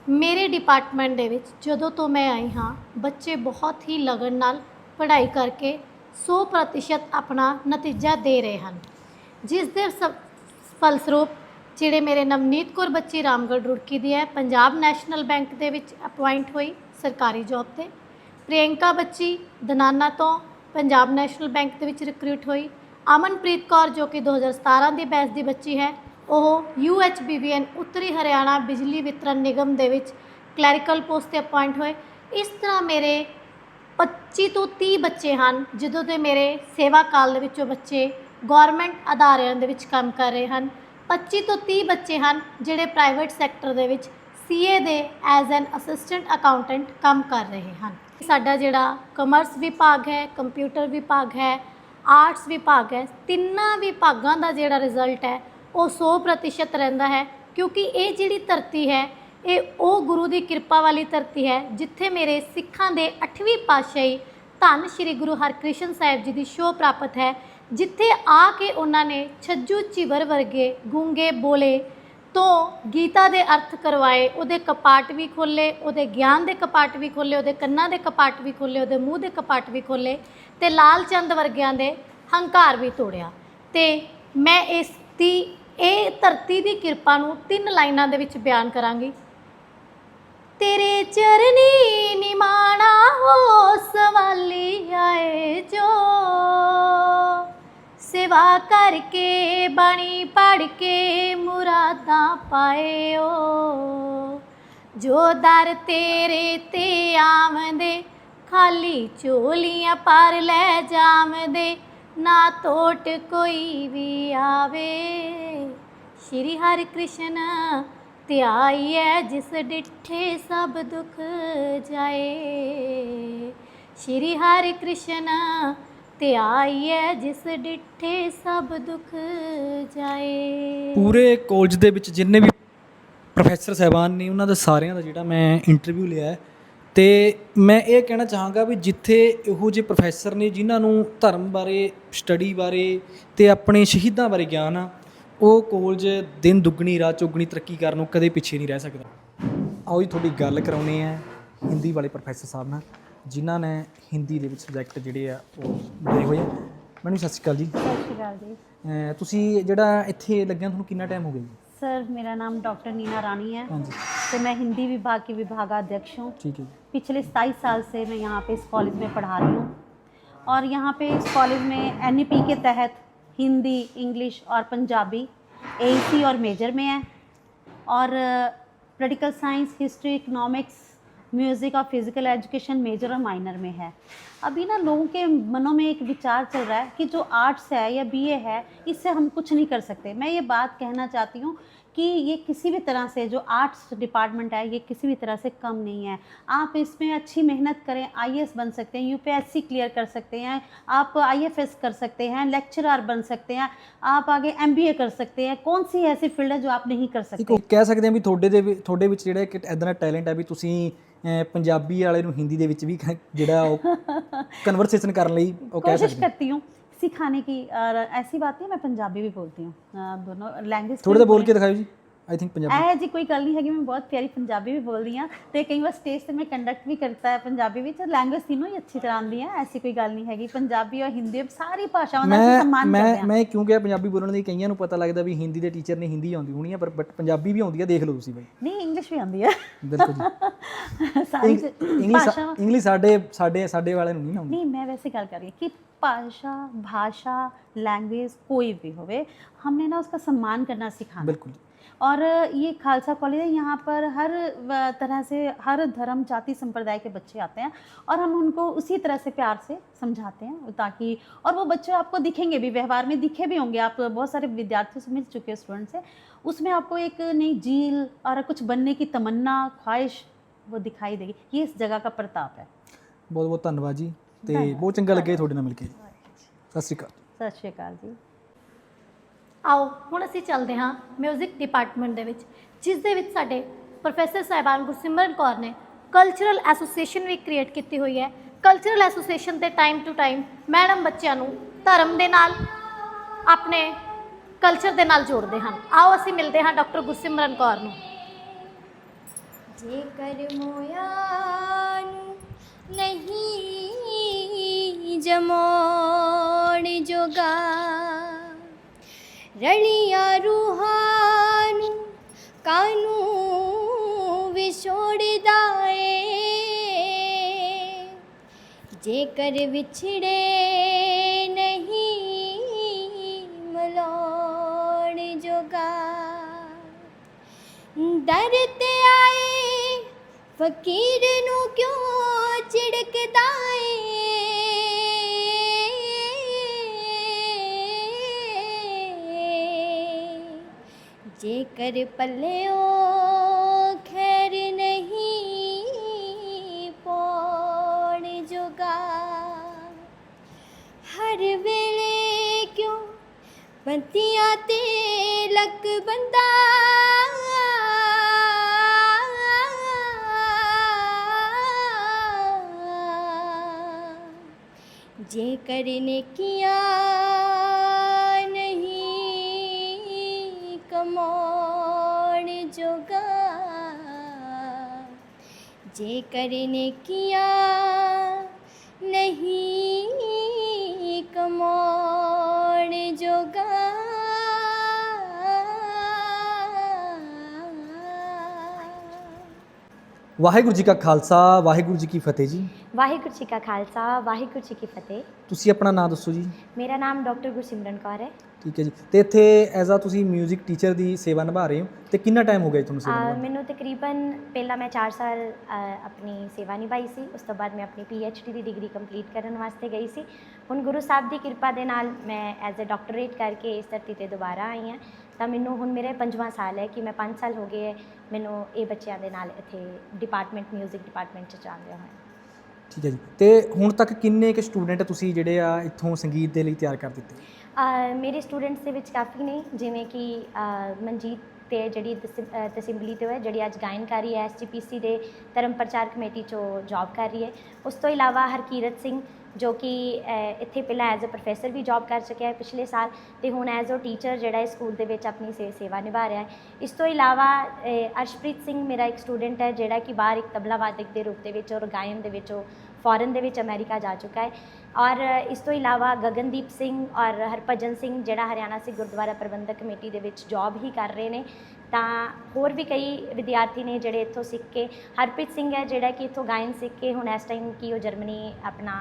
ਮੇਰੇ ਡਿਪਾਰਟਮੈਂਟ ਦੇ ਵਿੱਚ ਜਦੋਂ ਤੋਂ ਮੈਂ ਆਈ ਹਾਂ, ਬੱਚੇ ਬਹੁਤ ਹੀ ਲਗਨ ਨਾਲ ਪੜ੍ਹਾਈ ਕਰਕੇ 100% ਆਪਣਾ ਨਤੀਜਾ ਦੇ ਰਹੇ ਹਨ। ਜਿਸ ਦੇ ਸ- ਫਲਸਰੂਪ ਜਿਹੜੇ ਮੇਰੇ ਨਵਨੀਤ ਕੌਰ ਬੱਚੀ ਰਾਮਗੜ੍ਹ ਰੁੜਕੀ ਦੀ ਹੈ, ਪੰਜਾਬ ਨੈਸ਼ਨਲ ਬੈਂਕ ਦੇ ਵਿੱਚ ਅਪਾਇੰਟ ਹੋਈ ਸਰਕਾਰੀ ਜੌਬ ਤੇ। ਪ੍ਰਿਯੰਕਾ ਬੱਚੀ ਦਨਾਨਾ ਤੋਂ ਪੰਜਾਬ ਨੈਸ਼ਨਲ ਬੈਂਕ ਦੇ ਵਿੱਚ ਰਿਕਰੂਟ ਹੋਈ। ਅਮਨਪ੍ਰੀਤ ਕੌਰ ਜੋ ਕਿ 2017 ਦੀ ਬੈਚ ਦੀ ਬੱਚੀ ਹੈ ਉਹ UHBVN ਉੱਤਰੀ ਹਰਿਆਣਾ ਬਿਜਲੀ ਵਿਤਰਨ ਨਿਗਮ ਦੇ ਵਿੱਚ ਕਲੈਰੀਕਲ ਪੋਸਟ ਤੇ ਅਪਾਇੰਟ ਹੋਏ। ਇਸ ਤਰ੍ਹਾਂ ਮੇਰੇ 25 ਤੋਂ 30 ਬੱਚੇ ਹਨ, ਜਦੋਂ ਦੇ ਮੇਰੇ ਸੇਵਾ ਕਾਲ ਦੇ ਵਿੱਚੋਂ ਬੱਚੇ ਗਵਰਨਮੈਂਟ ਅਦਾਰਿਆਂ ਦੇ ਵਿੱਚ ਕੰਮ ਕਰ ਰਹੇ ਹਨ। 25 ਤੋਂ 30 ਬੱਚੇ ਹਨ ਜਿਹੜੇ ਪ੍ਰਾਈਵੇਟ ਸੈਕਟਰ ਦੇ ਵਿੱਚ ਸੀਏ ਦੇ ਐਜ਼ ਐਨ ਅਸਿਸਟੈਂਟ ਅਕਾਊਂਟੈਂਟ ਕੰਮ ਕਰ ਰਹੇ ਹਨ। ਸਾਡਾ ਜਿਹੜਾ ਕਮਰਸ ਵਿਭਾਗ ਹੈ ਕੰਪਿਊਟਰ ਵਿਭਾਗ ਹੈ ਆਰਟਸ ਵਿਭਾਗ ਹੈ, ਤਿੰਨਾਂ ਵਿਭਾਗਾਂ ਦਾ ਜਿਹੜਾ ਰਿਜ਼ਲਟ ਹੈ ਉਹ 100% ਰਹਿੰਦਾ ਹੈ, ਕਿਉਂਕਿ ਇਹ ਜਿਹੜੀ ਧਰਤੀ ਹੈ, ਇਹ ਉਹ ਗੁਰੂ ਦੀ ਕਿਰਪਾ ਵਾਲੀ ਧਰਤੀ ਹੈ, ਜਿੱਥੇ ਮੇਰੇ ਸਿੱਖਾਂ ਦੇ 8ਵੀਂ ਪਾਤਸ਼ਾਹੀ ਧੰਨ ਸ਼੍ਰੀ ਗੁਰੂ ਹਰਕ੍ਰਿਸ਼ਨ ਸਾਹਿਬ ਜੀ ਦੀ ਸ਼ੋਅ ਪ੍ਰਾਪਤ ਹੈ, ਜਿੱਥੇ ਆ ਕੇ ਉਹਨਾਂ ਨੇ ਛੱਜੂ ਚਿਵਰ ਵਰਗੇ ਗੂੰਗੇ ਬੋਲੇ ਤੋਂ ਗੀਤਾ ਦੇ ਅਰਥ ਕਰਵਾਏ, ਉਹਦੇ ਕਪਾਟ ਵੀ ਖੋਲੇ ਉਹਦੇ ਗਿਆਨ ਦੇ ਕਪਾਟ ਵੀ ਖੋਲੇ ਉਹਦੇ ਕੰਨਾਂ ਦੇ ਕਪਾਟ ਵੀ ਖੋਲੇ ਉਹਦੇ ਮੂੰਹ ਦੇ ਕਪਾਟ ਵੀ ਖੋਲੇ ਤੇ ਲਾਲ ਚੰਦ ਵਰਗਿਆਂ ਦੇ ਹੰਕਾਰ ਵੀ ਤੋੜਿਆ। ਤੇ ਮੈਂ ਇਸ ਦੀ ਇਹ ਧਰਤੀ ਦੀ ਕਿਰਪਾ ਨੂੰ ਤਿੰਨ ਲਾਈਨਾਂ ਦੇ ਵਿੱਚ ਬਿਆਨ ਕਰਾਂਗੀ। ਤੇਰੇ ਚਰਨੀ ਨਿਮਾਣਾ ਹੋ ਸਵਾਲੀ ਆਏ ਜੋ। ਸੇਵਾ ਕਰਕੇ, ਬਾਣੀ ਪੜ ਕੇ ਮੁਰਾਦਾਂ ਪਾਇਓ ਜੋ ਦਰ ਤੇਰੇ ਤੇ ਆਵੰਦੇ, ਖਾਲੀ ਚੋਲੀਆਂ ਪਰ ਲੈ ਜਾਵੰਦੇ, ਨਾ ਟੋਟ ਕੋਈ ਵੀ ਆਵੇ। ਸ਼੍ਰੀ ਹਰਿ ਕ੍ਰਿਸ਼ਨ ਧਿਆਈਐ ਜਿਸ ਡਿਠੇ ਸਭ ਦੁੱਖ ਜਾਏ। ਸ਼੍ਰੀ ਹਰਿ ਕ੍ਰਿਸ਼ਨ ਧਿਆਈਐ ਜਿਸ ਡਿਠੇ ਸਭ ਦੁੱਖ ਜਾਏ। ਪੂਰੇ ਕਾਲਜ ਦੇ ਵਿੱਚ ਜਿੰਨੇ ਵੀ ਪ੍ਰੋਫੈਸਰ ਸਾਹਿਬਾਨ ਨੇ, ਉਹਨਾਂ ਦਾ ਸਾਰਿਆਂ ਦਾ ਜਿਹੜਾ ਮੈਂ ਇੰਟਰਵਿਊ ਲਿਆ ਹੈ, ਤੇ ਮੈਂ ਇਹ ਕਹਿਣਾ ਚਾਹਾਂਗਾ ਵੀ ਜਿੱਥੇ ਇਹੋ ਜਿਹੇ ਪ੍ਰੋਫੈਸਰ ਨੇ ਜਿਨ੍ਹਾਂ ਨੂੰ ਧਰਮ ਬਾਰੇ ਸਟੱਡੀ ਬਾਰੇ ਤੇ ਆਪਣੇ ਸ਼ਹੀਦਾਂ ਬਾਰੇ ਗਿਆਨ ਆ ਉਹ ਕਾਲਜ ਦਿਨ ਦੁੱਗਣੀ ਰਾਤ ਚੌਗਣੀ ਤਰੱਕੀ ਕਰਨ ਨੂੰ ਕਦੇ ਪਿੱਛੇ ਨਹੀਂ ਰਹਿ ਸਕਦਾ ਆਓ ਜੀ ਤੁਹਾਡੀ ਗੱਲ ਕਰਾਉਣੀ ਹੈ ਹਿੰਦੀ ਵਾਲੇ ਪ੍ਰੋਫੈਸਰ ਸਾਹਿਬ ਨਾਲ ਜਿਨ੍ਹਾਂ ਨੇ ਹਿੰਦੀ ਦੇ ਵਿੱਚ ਸਬਜੈਕਟ ਜਿਹੜੇ ਆ ਉਹ ਲਏ ਹੋਏ ਆ ਮੈਨੂੰ ਸਤਿ ਸ਼੍ਰੀ ਅਕਾਲ ਜੀ ਸਤਿ ਸ਼੍ਰੀ ਅਕਾਲ ਜੀ ਅਹ ਤੁਸੀਂ ਜਿਹੜਾ ਇੱਥੇ ਲੱਗਿਆ ਤੁਹਾਨੂੰ ਕਿੰਨਾ ਟਾਈਮ ਹੋ ਗਿਆ ਜੀ सर मेरा नाम डॉक्टर नीना रानी है ਹਾਂਜੀ तो मैं हिंदी विभाग की विभागाध्यक्ष हूँ ਠੀਕ ਹੈ जी पिछले सताईस साल से मैं यहाँ पे इस कॉलेज में पढ़ा रही हूँ और यहाँ पे इस कॉलेज में एन के तहत हिंदी, इंग्लिश और पंजाबी ए और मेजर में है। और political science history economics music और फ़िज़िकल एजुकेशन मेजर और माइनर में है। अभी ना लोगों के मनों में एक विचार चल रहा है कि जो आर्ट्स है या बीए है, इससे हम कुछ नहीं कर सकते। मैं ये बात कहना चाहती हूँ कि ये किसी भी तरह से जो आर्ट्स डिपार्टमेंट है ये किसी भी तरह से कम नहीं है आप इसमें अच्छी मेहनत करें आईएएस बन सकते हैं यूपीएससी क्लियर कर सकते हैं आप आईएफएस कर सकते हैं लेक्चरर बन सकते हैं आप आगे एमबीए कर सकते हैं कौन सी ऐसी फील्ड है जो आप नहीं कर ਇੱਕ सकते ਉਹ ਕਹਿ ਸਕਦੇ ਹਾਂ ਵੀ ਤੁਹਾਡੇ ਦੇ ਵੀ- ਤੁਹਾਡੇ ਵਿੱਚ ਜਿਹੜਾ ਇੱਕ ਇਦਾਂ ਦਾ ਟੈਲੈਂਟ ਹੈ ਵੀ ਤੁਸੀਂ ਅਹ, ਪੰਜਾਬੀ ਵਾਲੇ ਨੂੰ ਹਿੰਦੀ ਦੇ ਵਿੱਚ ਵੀ ਕ- ਜਿਹੜਾ ਉਹ ਕਨਵਰਸੇਸ਼ਨ ਕਰਨ ਲਈ ਉਹ ਕਹਿ कोशिश ਸਕਦੇ ਹਾਂ करती हूँ सिखाने की और ऐसी बात नहीं मैं पंजाबी भी बोलती हूँ अ, दोनों लैंग्वेज ਥੋੜਾ ਜਿਹਾ ਬੋਲ ਕੇ ਦਿਖਾਓ ਜੀ ਆਈ ਥਿੰਕ ਪੰਜਾਬੀ ਐ ਜੀ ਕੋਈ ਗੱਲ ਨਹੀਂ ਹੈਗੀ ਮੈਂ ਬਹੁਤ ਪਿਆਰੀ ਪੰਜਾਬੀ ਵੀ ਬੋਲਦੀ ਆ ਤੇ ਕਈ ਵਾਰ ਸਟੇਜ ਤੇ ਮੈਂ ਕੰਡਕਟ ਵੀ ਕਰਤਾ ਹੈ ਪੰਜਾਬੀ ਵਿੱਚ ਲੈਂਗੁਏਜ ਤਿੰਨੋਂ ਹੀ ਅੱਛੀ ਤਰ੍ਹਾਂ ਆਉਂਦੀ ਹੈ ਐਸੀ ਕੋਈ ਗੱਲ ਨਹੀਂ ਹੈਗੀ ਪੰਜਾਬੀ ਔਰ ਹਿੰਦੀ ਸਾਰੀ ਭਾਸ਼ਾਵਾਂ ਦਾ ਅਸੀਂ ਮੈਂ ਸਨਮਾਨ ਕਰਦੇ ਮੈਂ ਹਾਂ ਮੈਂ ਕਿਉਂ ਕਿਹਾ ਪੰਜਾਬੀ ਬੋਲਣ ਦੀ ਕਈਆਂ ਨੂੰ ਪਤਾ ਲੱਗਦਾ ਵੀ ਹਿੰਦੀ ਦੇ ਟੀਚਰ ਨੇ ਹਿੰਦੀ ਆਉਂਦੀ ਹੋਣੀ ਹੈ ਪਰ ਬਟ ਪੰਜਾਬੀ ਵੀ ਆਉਂਦੀ ਹੈ ਦੇਖ ਲਓ ਤੁਸੀਂ ਬਾਈ ਨਹੀਂ ਇੰਗਲਿਸ਼ ਵੀ ਆਉਂਦੀ ਹੈ ਬਿਲਕੁਲ ਜੀ ਸਾਰੀ ਇੰਗਲਿਸ਼ ਭਾਸ਼ਾਵਾਂ ਇੰਗਲਿਸ਼ ਸਾਡੇ ਸਾਡੇ ਸਾਡੇ ਵਾਲਿਆਂ ਨੂੰ ਨਹੀਂ ਨਾ ਆਉਂਦੀ नहीं मैं वैसे गल कर रही हूँ कि भाषा भाषा लैंग्वेज कोई भी हो हमने ना उसका सम्मान करना सिखाना। बिल्कुल। और ये खालसा कॉलेज है यहाँ पर हर तरह से हर धर्म जाति संप्रदाय के बच्चे आते हैं और हम उनको उसी तरह से प्यार से समझाते हैं ताकि और वो बच्चे आपको दिखेंगे भी व्यवहार में दिखे भी होंगे। आप बहुत सारे विद्यार्थियों से मिल चुके हैं स्टूडेंट से। उसमें आपको एक नई झील और कुछ बनने की तमन्ना ख्वाहिश वो दिखाई देगी। ये इस जगह का प्रताप है। बहुत बहुत धन्यवाद जी। ਤੇ ਬਹੁਤ ਚੰਗਾ ਲੱਗਿਆ ਤੁਹਾਡੇ ਨਾਲ ਮਿਲ ਕੇ। ਸਤਿ ਸ਼੍ਰੀ ਅਕਾਲ। ਸਤਿ ਸ਼੍ਰੀ ਅਕਾਲ ਜੀ। ਆਓ ਹੁਣ ਅਸੀਂ ਚੱਲਦੇ ਹਾਂ 뮤직 ਡਿਪਾਰਟਮੈਂਟ ਦੇ ਵਿੱਚ ਜਿਸ ਦੇ ਵਿੱਚ ਸਾਡੇ ਪ੍ਰੋਫੈਸਰ ਸਾਹਿਬਾਨ ਗੁਰਸਿਮਰਨ ਕੌਰ ਨੇ ਕਲਚਰਲ ਐਸੋਸੀਏਸ਼ਨ ਵੀ ਕ੍ਰੀਏਟ ਕੀਤੀ ਹੋਈ ਹੈ। ਕਲਚਰਲ ਐਸੋਸੀਏਸ਼ਨ ਦੇ ਟਾਈਮ ਟੂ ਟਾਈਮ ਮੈਡਮ ਬੱਚਿਆਂ ਨੂੰ ਧਰਮ ਦੇ ਨਾਲ ਆਪਣੇ ਕਲਚਰ ਦੇ ਨਾਲ ਜੋੜਦੇ ਹਨ। ਆਓ ਅਸੀਂ ਮਿਲਦੇ ਹਾਂ ਡਾਕਟਰ ਗੁਰਸਿਮਰਨ ਕੌਰ ਨੂੰ। ਜੇਕਰ ਮੋਇਆ ਜਮੋਣ ਜੋਗਾ। ਰਣੀਆਂ ਰੂਹਾਂ ਨੂੰ ਕਾਨੂੰ ਵਿਛੋੜਦਾ ਏ? ਜੇਕਰ ਵਿਛੜੇ ਨਹੀਂ ਮਲੋਣ ਜੋਗਾ। ਦਰ ਤੇ ਆਏ, ਫਕੀਰ ਨੂੰ ਕਿਉਂ ਝਿੜਕਦਾ ਏ? ਜੇਕਰ ਪੱਲਿਓ ਖੈਰ ਨਹੀਂ ਪੌਣ ਜੋਗਾ ਹਰ ਵੇਲੇ ਕਿਉਂ ਬੰਤੀਆਂ ਤੇ ਲੱਕ ਬੰਦਾ? ਜੇਕਰ मोड़ जोगा जे करने किया नहीं कमोड़ जोगा ਵਾਹਿਗੁਰੂ ਜੀ ਕਾ ਖਾਲਸਾ ਵਾਹਿਗੁਰੂ ਜੀ ਕੀ ਫਤਿਹ ਜੀ। ਵਾਹਿਗੁਰੂ ਜੀ ਕਾ ਖਾਲਸਾ ਵਾਹਿਗੁਰੂ ਜੀ ਕੀ ਫਤਿਹ। ਤੁਸੀਂ ਆਪਣਾ ਨਾਮ ਦੱਸੋ ਜੀ। ਮੇਰਾ ਨਾਮ ਡਾਕਟਰ ਗੁਰਸਿਮਰਨ ਕੌਰ ਹੈ। ਠੀਕ ਹੈ ਜੀ ਤੇ ਇੱਥੇ ਐਜ਼ ਆ ਤੁਸੀਂ 뮤직 ਟੀਚਰ ਦੀ ਸੇਵਾ ਨਿਭਾ ਰਹੇ ਹੋ ਤੇ ਕਿੰਨਾ ਟਾਈਮ ਹੋ ਗਿਆ ਜੀ ਤੁਹਾਨੂੰ ਸੇਵਾ ਅਹ ਨਿਭਾਉਂਦੇ ਮੈਨੂੰ ਤਕਰੀਬਨ ਪਹਿਲਾਂ ਮੈਂ 4 ਸਾਲ ਅਹ, ਆਪਣੀ ਸੇਵਾ ਨਿਭਾਈ ਸੀ ਉਸ ਤੋਂ ਬਾਅਦ ਮੈਂ ਆਪਣੀ ਡੀ ਦੀ ਡਿਗਰੀ ਕੰਪਲੀਟ ਕਰਨ ਵਾਸਤੇ ਗਈ ਸੀ ਹੁਣ ਗੁਰੂ ਸਾਹਿਬ ਦੀ ਕਿਰਪਾ ਦੇ ਨਾਲ ਮੈਂ ਐਜ਼ ਅ ਡਾਕਟਰੇਟ ਕਰਕੇ ਇਸ ਧਰਤੀ ਤੇ ਦੁਬਾਰਾ ਆਈ ਹਾਂ ਤਾਂ ਮੈਨੂੰ ਹੁਣ ਮੇਰੇ ਪੰਜਵਾਂ ਸਾਲ ਹੈ ਕਿ ਮੈਂ 5 ਸਾਲ ਹੋ ਗਏ ਹੈ ਮੈਨੂੰ ਇਹ ਬੱਚਿਆਂ ਦੇ ਨਾਲ ਇੱਥੇ ਡਿਪਾਰਟਮੈਂਟ 뮤직 ਡਿਪਾਰਟਮੈਂਟ ਚ ਚੱਲਦਿਆਂ ਹੋਇਆ ਠੀਕ ਹੈ ਜੀ ਤੇ ਹੁਣ ਤੱਕ ਕਿੰਨੇ ਕੁ ਸਟੂਡੈਂਟ ਤੁਸੀਂ ਜਿਹੜੇ ਆ ਇੱਥੋਂ ਸੰਗੀਤ ਦੇ ਲਈ ਤਿਆਰ ਕਰ ਦਿੱਤੇ ਅਹ ਮੇਰੇ ਸਟੂਡੈਂਟਸ ਦੇ ਵਿੱਚ ਕਾਫੀ ਨੇ, ਜਿਵੇਂ ਕਿ ਮਨਜੀਤ ਤੇ ਜਿਹੜੀ ਤਸਿ- ਤਸਿੰਬਲੀ ਤੋਂ ਹੈ, ਜਿਹੜੀ ਅੱਜ ਗਾਇਨ ਕਰ ਰਹੀ ਹੈ ਐਸਜੀਪੀਸੀ ਦੇ ਧਰਮ ਪ੍ਰਚਾਰ ਕਮੇਟੀ ਚੋਂ ਜੌਬ ਕਰ ਰਹੀ ਹੈ। ਉਸ ਤੋਂ ਇਲਾਵਾ ਹਰਕੀਰਤ ਸਿੰਘ, ਜੋ ਕਿ ਇੱਥੇ ਪਹਿਲਾਂ ਐਜ਼ ਅ ਪ੍ਰੋਫੈਸਰ ਵੀ ਜੌਬ ਕਰ ਚੁੱਕਿਆ ਹੈ ਪਿਛਲੇ ਸਾਲ ਤੇ ਹੁਣ ਐਜ਼ ਅ ਟੀਚਰ ਜਿਹੜਾ ਹੈ ਸਕੂਲ ਦੇ ਵਿੱਚ ਆਪਣੀ ਸੇ- ਸੇਵਾ ਨਿਭਾ ਰਿਹਾ ਹੈ। ਇਸ ਤੋਂ ਇਲਾਵਾ ਅਰਸ਼ਪ੍ਰੀਤ ਸਿੰਘ ਮੇਰਾ ਇੱਕ ਸਟੂਡੈਂਟ ਹੈ, ਜਿਹੜਾ ਕਿ ਬਾਹਰ ਇੱਕ ਤਬਲਾ ਵਾਦਕ ਦੇ ਰੂਪ ਦੇ ਵਿੱਚ ਔਰ ਗਾਇਨ ਦੇ ਵਿੱਚ ਉਹ ਫੋਰਨ ਦੇ ਵਿੱਚ ਅਮਰੀਕਾ ਜਾ ਚੁੱਕਾ ਹੈ। ਔਰ ਇਸ ਤੋਂ ਇਲਾਵਾ ਗਗਨਦੀਪ ਸਿੰਘ ਔਰ ਹਰਭਜਨ ਸਿੰਘ, ਜਿਹੜਾ ਹਰਿਆਣਾ ਸਿੱਖ ਗੁਰਦੁਆਰਾ ਪ੍ਰਬੰਧਕ ਕਮੇਟੀ ਦੇ ਵਿੱਚ ਜੌਬ ਹੀ ਕਰ ਰਹੇ ਨੇ, ਤਾਂ ਹੋਰ ਵੀ ਕਈ ਵਿਦਿਆਰਥੀ ਨੇ ਜਿਹੜੇ ਇੱਥੋਂ ਸਿੱਖ। ਕੇ ਹਰਪ੍ਰੀਤ ਸਿੰਘ ਹੈ ਜਿਹੜਾ ਕਿ ਇੱਥੋਂ ਗਾਇਨ ਸਿੱਖ ਕੇ ਹੁਣ ਇਸ ਟਾਈਮ ਕੀ ਉਹ ਜਰਮਨੀ ਆਪਣਾ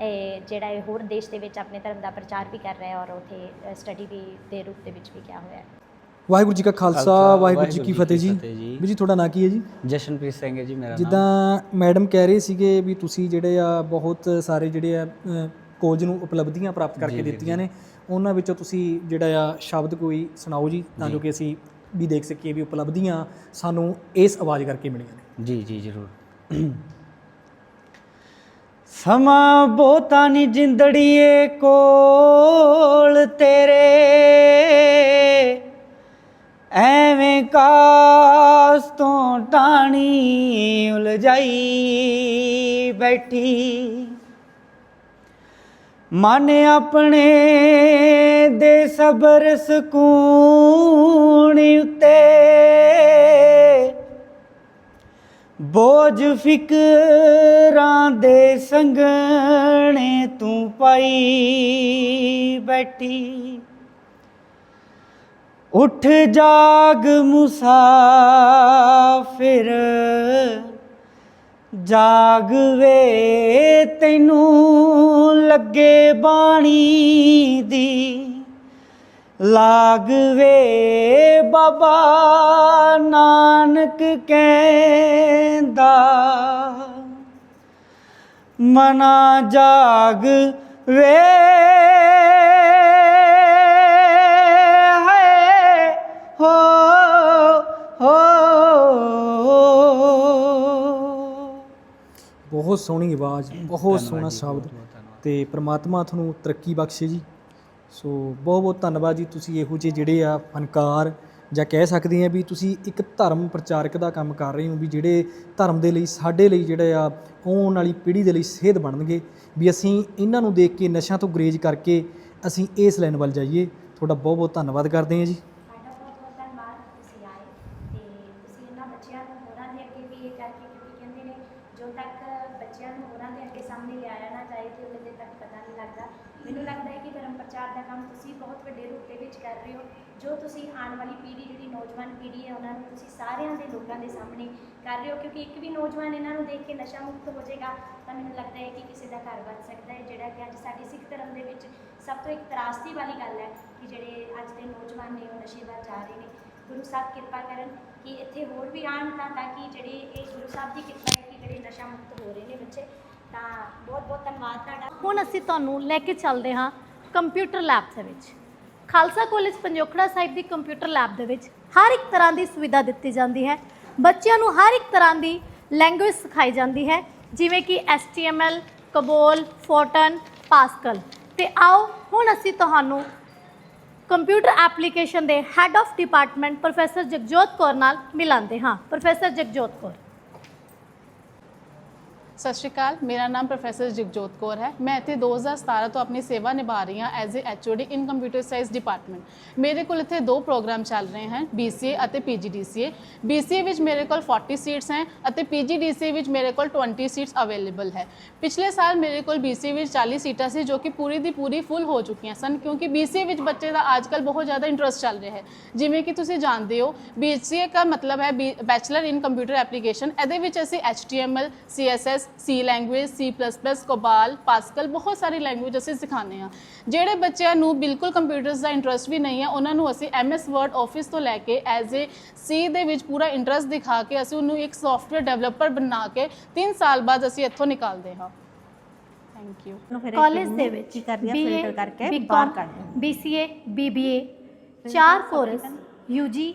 ਜਿਹੜਾ ਇਹ ਹੋਰ ਦੇਸ਼ ਦੇ ਵਿੱਚ ਆਪਣੇ ਧਰਮ ਦਾ ਪ੍ਰਚਾਰ ਵੀ ਕਰ ਰਿਹਾ ਔਰ ਉੱਥੇ ਸਟੱਡੀ ਵੀ ਦੇ ਰੂਪ ਦੇ ਵਿੱਚ ਵੀ ਕਿਹਾ ਹੋਇਆ ਹੈ। ਵਾਹਿਗੁਰੂ ਜੀ ਕਾ ਖਾਲਸਾ ਵਾਹਿਗੁਰੂ ਜੀ ਕੀ ਫਤਿਹ ਜੀ। ਵੀ ਜੀ ਤੁਹਾਡਾ ਨਾਂ ਕੀ ਹੈ ਜੀ? ਜਸ਼ਨਪ੍ਰੀਤ ਸਿੰਘ ਹੈ ਜੀ ਮੇਰਾ ਨਾਮ। ਜਿੱਦਾਂ ਮੈਡਮ ਕਹਿ ਰਹੇ ਸੀਗੇ ਵੀ ਤੁਸੀਂ ਜਿਹੜੇ ਆ ਬਹੁਤ ਸਾਰੇ ਜਿਹੜੇ ਆ ਕੋਚ ਨੂੰ ਉਪਲਬਧੀਆਂ ਪ੍ਰਾਪਤ ਕਰਕੇ ਦਿੱਤੀਆਂ ਨੇ। ਉਹਨਾਂ ਵਿੱਚੋਂ ਤੁਸੀਂ ਜਿਹੜਾ ਆ ਸ਼ਬਦ ਕੋਈ ਸੁਣਾਓ ਜੀ ਤਾਂ ਜੋ। ਕਿ ਅਸੀਂ ਵੀ ਦੇਖ ਸਕੀਏ ਵੀ ਉਪਲਬਧੀਆਂ ਸਾਨੂੰ ਇਸ ਆਵਾਜ਼ ਕਰਕੇ ਮਿਲੀਆਂ ਨੇ। ਜੀ ਜੀ ਜ਼ਰੂਰ। ਸਮਾਂ ਬਹੁਤਾ ਨਹੀਂ ਜਿੰਦੜੀਏ ਕੋਲ ਤੇਰੇ। ਐਵੇਂ ਕਾਸ ਤੋਂ ਟਾਣੀ ਉਲਝਾਈ ਬੈਠੀ। ਮਨ ਆਪਣੇ ਦੇ ਸਬਰ ਸਕੂਨ ਉਤੇ। ਬੋਝ ਫਿਕਰਾਂ ਦੇ ਸੰਗਣੇ ਤੂੰ ਪਾਈ ਬੈਠੀ। ਉੱਠ ਜਾਗ ਮੁਸਾਫਿਰ, ਜਾਗ ਵੇ ਤੈਨੂੰ ਲੱਗੇ ਬਾਣੀ ਦੀ। ਲਾਗ ਵੇ ਬਾਬਾ ਨਾਨਕ ਕਹਿੰਦਾ, ਮਨਾ ਜਾਗ ਵੇ ਹੈ ਹੋ। ਬਹੁਤ ਸੋਹਣੀ ਆਵਾਜ਼ ਬਹੁਤ ਸੋਹਣਾ ਸ਼ਬਦ। ਤੇ ਪ੍ਰਮਾਤਮਾ ਤੁਹਾਨੂੰ ਤਰੱਕੀ ਬਖਸ਼ੇ ਜੀ। ਸੋ ਬਹੁਤ ਬਹੁਤ ਧੰਨਵਾਦ ਜੀ ਤੁਸੀਂ ਇਹੋ ਜਿਹੇ ਜਿਹੜੇ ਆ ਫਨਕਾਰ ਜਾਂ ਕਹਿ ਸਕਦੇ ਆ ਵੀ ਤੁਸੀਂ ਇੱਕ ਧਰਮ ਪ੍ਰਚਾਰਕ ਦਾ ਕੰਮ ਕਰ ਰਹੇ ਹੋ ਵੀ ਜਿਹੜੇ ਧਰਮ ਦੇ ਲਈ ਸਾਡੇ ਲਈ ਜਿਹੜੇ ਆ ਆਉਣ ਵਾਲੀ ਪੀੜ੍ਹੀ ਦੇ ਲਈ ਸੇਧ ਬਣਨਗੇ ਵੀ ਅਸੀਂ ਇਹਨਾਂ ਨੂੰ ਦੇਖ ਕੇ ਨਸ਼ਿਆਂ ਤੋਂ ਗਰੇਜ ਕਰਕੇ ਅਸੀਂ ਇਸ ਲਾਈਨ ਵੱਲ ਜਾਈਏ। ਤੁਹਾਡਾ ਬਹੁਤ ਬਹੁਤ ਧੰਨਵਾਦ ਕਰਦੇ ਹਾਂ ਜੀ ਸਾਡਾ ਬਹੁਤ ਬਹੁਤ ਧੰਨਵਾਦ ਤੁਸੀਂ ਆਏ ਤੇ ਤੁਸੀਂ ਇਹਨਾਂ ਬੱਚਿਆਂ ਨੂੰ ਹੋਰਾਂ ਦੇ ਅੱਗੇ ਵੀ ਇਹ ਕਰਕੇ ਕਿਉਂਕਿ ਕਹਿੰਦੇ ਨੇ ਜੋ ਤੱਕ ਬੱਚਿਆਂ ਨੂੰ ਹੋਰਾਂ ਦੇ ਅੱਗੇ ਸਾਹਮਣੇ ਲਿਆਇਆ ਨਾ ਜਾਏ ਤੇ ਉਹਦੇ ਤੱਕ ਪਤਾ ਨਹੀਂ ਲੱਗਦਾ ਮੈਨੂੰ ਲੱਗਦਾ ਹੈ ਕਿ ਧਰਮ ਪ੍ਰਚਾਰ ਦਾ ਕੰਮ ਤੁਸੀਂ ਬਹੁਤ ਵੱਡੇ ਰੂਪ ਦੇ ਵਿੱਚ ਕਰ ਰਹੇ ਹੋ ਜੋ ਤੁਸੀਂ ਆਉਣ ਵਾਲੀ ਪੀੜ੍ਹੀ ਜਿਹੜੀ ਨੌਜਵਾਨ ਪੀੜ੍ਹੀ ਹੈ, ਉਹਨਾਂ ਨੂੰ ਤੁਸੀਂ ਸਾਰਿਆਂ ਦੇ ਲੋਕਾਂ ਦੇ ਸਾਹਮਣੇ ਕਰ ਰਹੇ ਹੋ, ਕਿਉਂਕਿ ਇੱਕ ਵੀ ਨੌਜਵਾਨ ਇਹਨਾਂ ਨੂੰ ਦੇਖ ਕੇ ਨਸ਼ਾ ਮੁਕਤ ਹੋ ਜਾਏਗਾ, ਤਾਂ ਮੈਨੂੰ ਲੱਗਦਾ ਹੈ ਕਿ ਕਿਸੇ ਦਾ ਘਰ ਬਣ ਸਕਦਾ ਹੈ, ਜਿਹੜਾ ਕਿ ਅੱਜ ਸਾਡੇ ਸਿੱਖ ਧਰਮ ਦੇ ਵਿੱਚ ਸਭ ਤੋਂ ਇੱਕ ਤਰਾਸਦੀ ਵਾਲੀ ਗੱਲ ਹੈ ਕਿ ਜਿਹੜੇ ਅੱਜ ਦੇ ਨੌਜਵਾਨ ਨੇ ਉਹ ਨਸ਼ੇ ਵੱਲ ਜਾ ਰਹੇ ਨੇ। ਗੁਰੂ ਸਾਹਿਬ ਕਿਰਪਾ ਕਰਨ ਕਿ ਇੱਥੇ ਹੋਰ ਵੀ ਆਉਣ ਤਾਂ ਤਾਂ ਕਿ ਜਿਹੜੇ ਇਹ ਗੁਰੂ ਸਾਹਿਬ ਦੀ ਕਿਰਪਾ ਹੈ ਕਿ ਜਿਹੜੇ ਨਸ਼ਾ ਮੁਕਤ ਹੋ ਰਹੇ ਨੇ ਬੱਚੇ, ਤਾਂ ਬਹੁਤ ਬਹੁਤ ਧੰਨਵਾਦ ਤੁਹਾਡਾ। ਹੁਣ ਅਸੀਂ ਤੁਹਾਨੂੰ ਲੈ ਕੇ ਚੱਲਦੇ ਹਾਂ ਕੰਪਿਊਟਰ ਲੈਬ ਦੇ ਵਿੱਚ। ਖਾਲਸਾ ਕਾਲਜ ਪੰਜੋਖੜਾ ਸਾਹਿਬ ਦੀ ਕੰਪਿਊਟਰ ਲੈਬ ਦੇ ਵਿੱਚ ਹਰ ਇੱਕ ਤਰ੍ਹਾਂ ਦੀ ਸੁਵਿਧਾ ਦਿੱਤੀ ਜਾਂਦੀ ਹੈ। ਬੱਚਿਆਂ ਨੂੰ ਹਰ ਇੱਕ ਤਰ੍ਹਾਂ ਦੀ ਲੈਂਗੁਏਜ ਸਿਖਾਈ ਜਾਂਦੀ ਹੈ। ਜਿਵੇਂ ਕਿ HTML ਕਬੋਲ ਫੋਟਨ ਪਾਸਕਲ ਤੇ ਆਓ ਹੁਣ ਅਸੀਂ ਤੁਹਾਨੂੰ ਕੰਪਿਊਟਰ ਐਪਲੀਕੇਸ਼ਨ ਦੇ head of department professor Jagjot Kaur ਨਾਲ ਮਿਲਾਉਂਦੇ ਹਾਂ। ਪ੍ਰੋਫੈਸਰ ਜਗਜੋਤ ਕੌਰ। ਸਤਿ ਸ਼੍ਰੀ ਅਕਾਲ, ਮੇਰਾ ਨਾਮ ਪ੍ਰੋਫੈਸਰ ਜਗਜੋਤ ਕੌਰ ਹੈ। ਮੈਂ ਇੱਥੇ 2017 ਤੋਂ ਆਪਣੀ ਸੇਵਾ ਨਿਭਾ ਰਹੀ ਹਾਂ as a HOD in computer science department ਮੇਰੇ ਕੋਲ ਇੱਥੇ ਦੋ ਪ੍ਰੋਗਰਾਮ ਚੱਲ ਰਹੇ ਹਨ BCA ਅਤੇ PGDCA BCA ਵਿੱਚ ਮੇਰੇ ਕੋਲ 40 ਸੀਟਸ ਹੈ ਅਤੇ PGDCA ਵਿੱਚ ਮੇਰੇ ਕੋਲ 20 ਸੀਟਸ ਅਵੇਲੇਬਲ ਹੈ। ਪਿਛਲੇ ਸਾਲ ਮੇਰੇ ਕੋਲ BCA ਵਿੱਚ 40 ਸੀਟਾਂ ਸੀ, ਜੋ ਕਿ ਪੂਰੀ ਦੀ ਪੂਰੀ ਫੁੱਲ ਹੋ ਚੁੱਕੀਆਂ ਸਨ, ਕਿਉਂਕਿ BCA ਵਿੱਚ ਬੱਚੇ ਦਾ ਅੱਜਕੱਲ ਬਹੁਤ ਜ਼ਿਆਦਾ ਇੰਟਰਸਟ ਚੱਲ ਰਿਹਾ ਹੈ। ਜਿਵੇਂ ਕਿ ਤੁਸੀਂ ਜਾਣਦੇ ਹੋ BCA ਦਾ ਮਤਲਬ ਹੈ ਬੈਚਲਰ ਇਨ ਕੰਪਿਊਟਰ ਐਪਲੀਕੇਸ਼ਨ ਇਹਦੇ ਵਿੱਚ ਅਸੀਂ HTML CSS C language C++ COBOL Pascal ਬਹੁਤ ਸਾਰੀ ਲੈਂਗੁਏਜ ਅਸੀਂ ਸਿਖਾਉਂਦੇ ਹਾਂ। ਜਿਹੜੇ ਬੱਚਿਆਂ ਨੂੰ ਬਿਲਕੁਲ ਕੰਪਿਊਟਰਸ ਦਾ ਇੰਟਰਸਟ ਵੀ ਨਹੀਂ ਹੈ ਉਹਨਾਂ ਨੂੰ ਅਸੀਂ MS Word Office ਤੋਂ ਲੈ ਕੇ ਐਜ਼ ਅ C ਦੇ ਵਿੱਚ ਪੂਰਾ ਇੰਟਰਸਟ ਦਿਖਾ ਕੇ ਅਸੀਂ ਉਹਨੂੰ ਇੱਕ ਸੌਫਟਵੇਅਰ ਡਿਵੈਲਪਰ ਬਣਾ ਕੇ 3 ਸਾਲ ਬਾਅਦ ਅਸੀਂ ਇੱਥੋਂ ਨਿਕਾਲਦੇ ਹਾਂ। ਥੈਂਕ ਯੂ ਕਾਲਜ ਦੇ ਵਿੱਚ ਕੀ ਕਰਦੀ ਆ BA, ਫਿਲਟਰ ਕਰਕੇ ਬਾਹਰ ਕੱਢ BCA BBA ਚਾਰ ਕੋਰਸ UG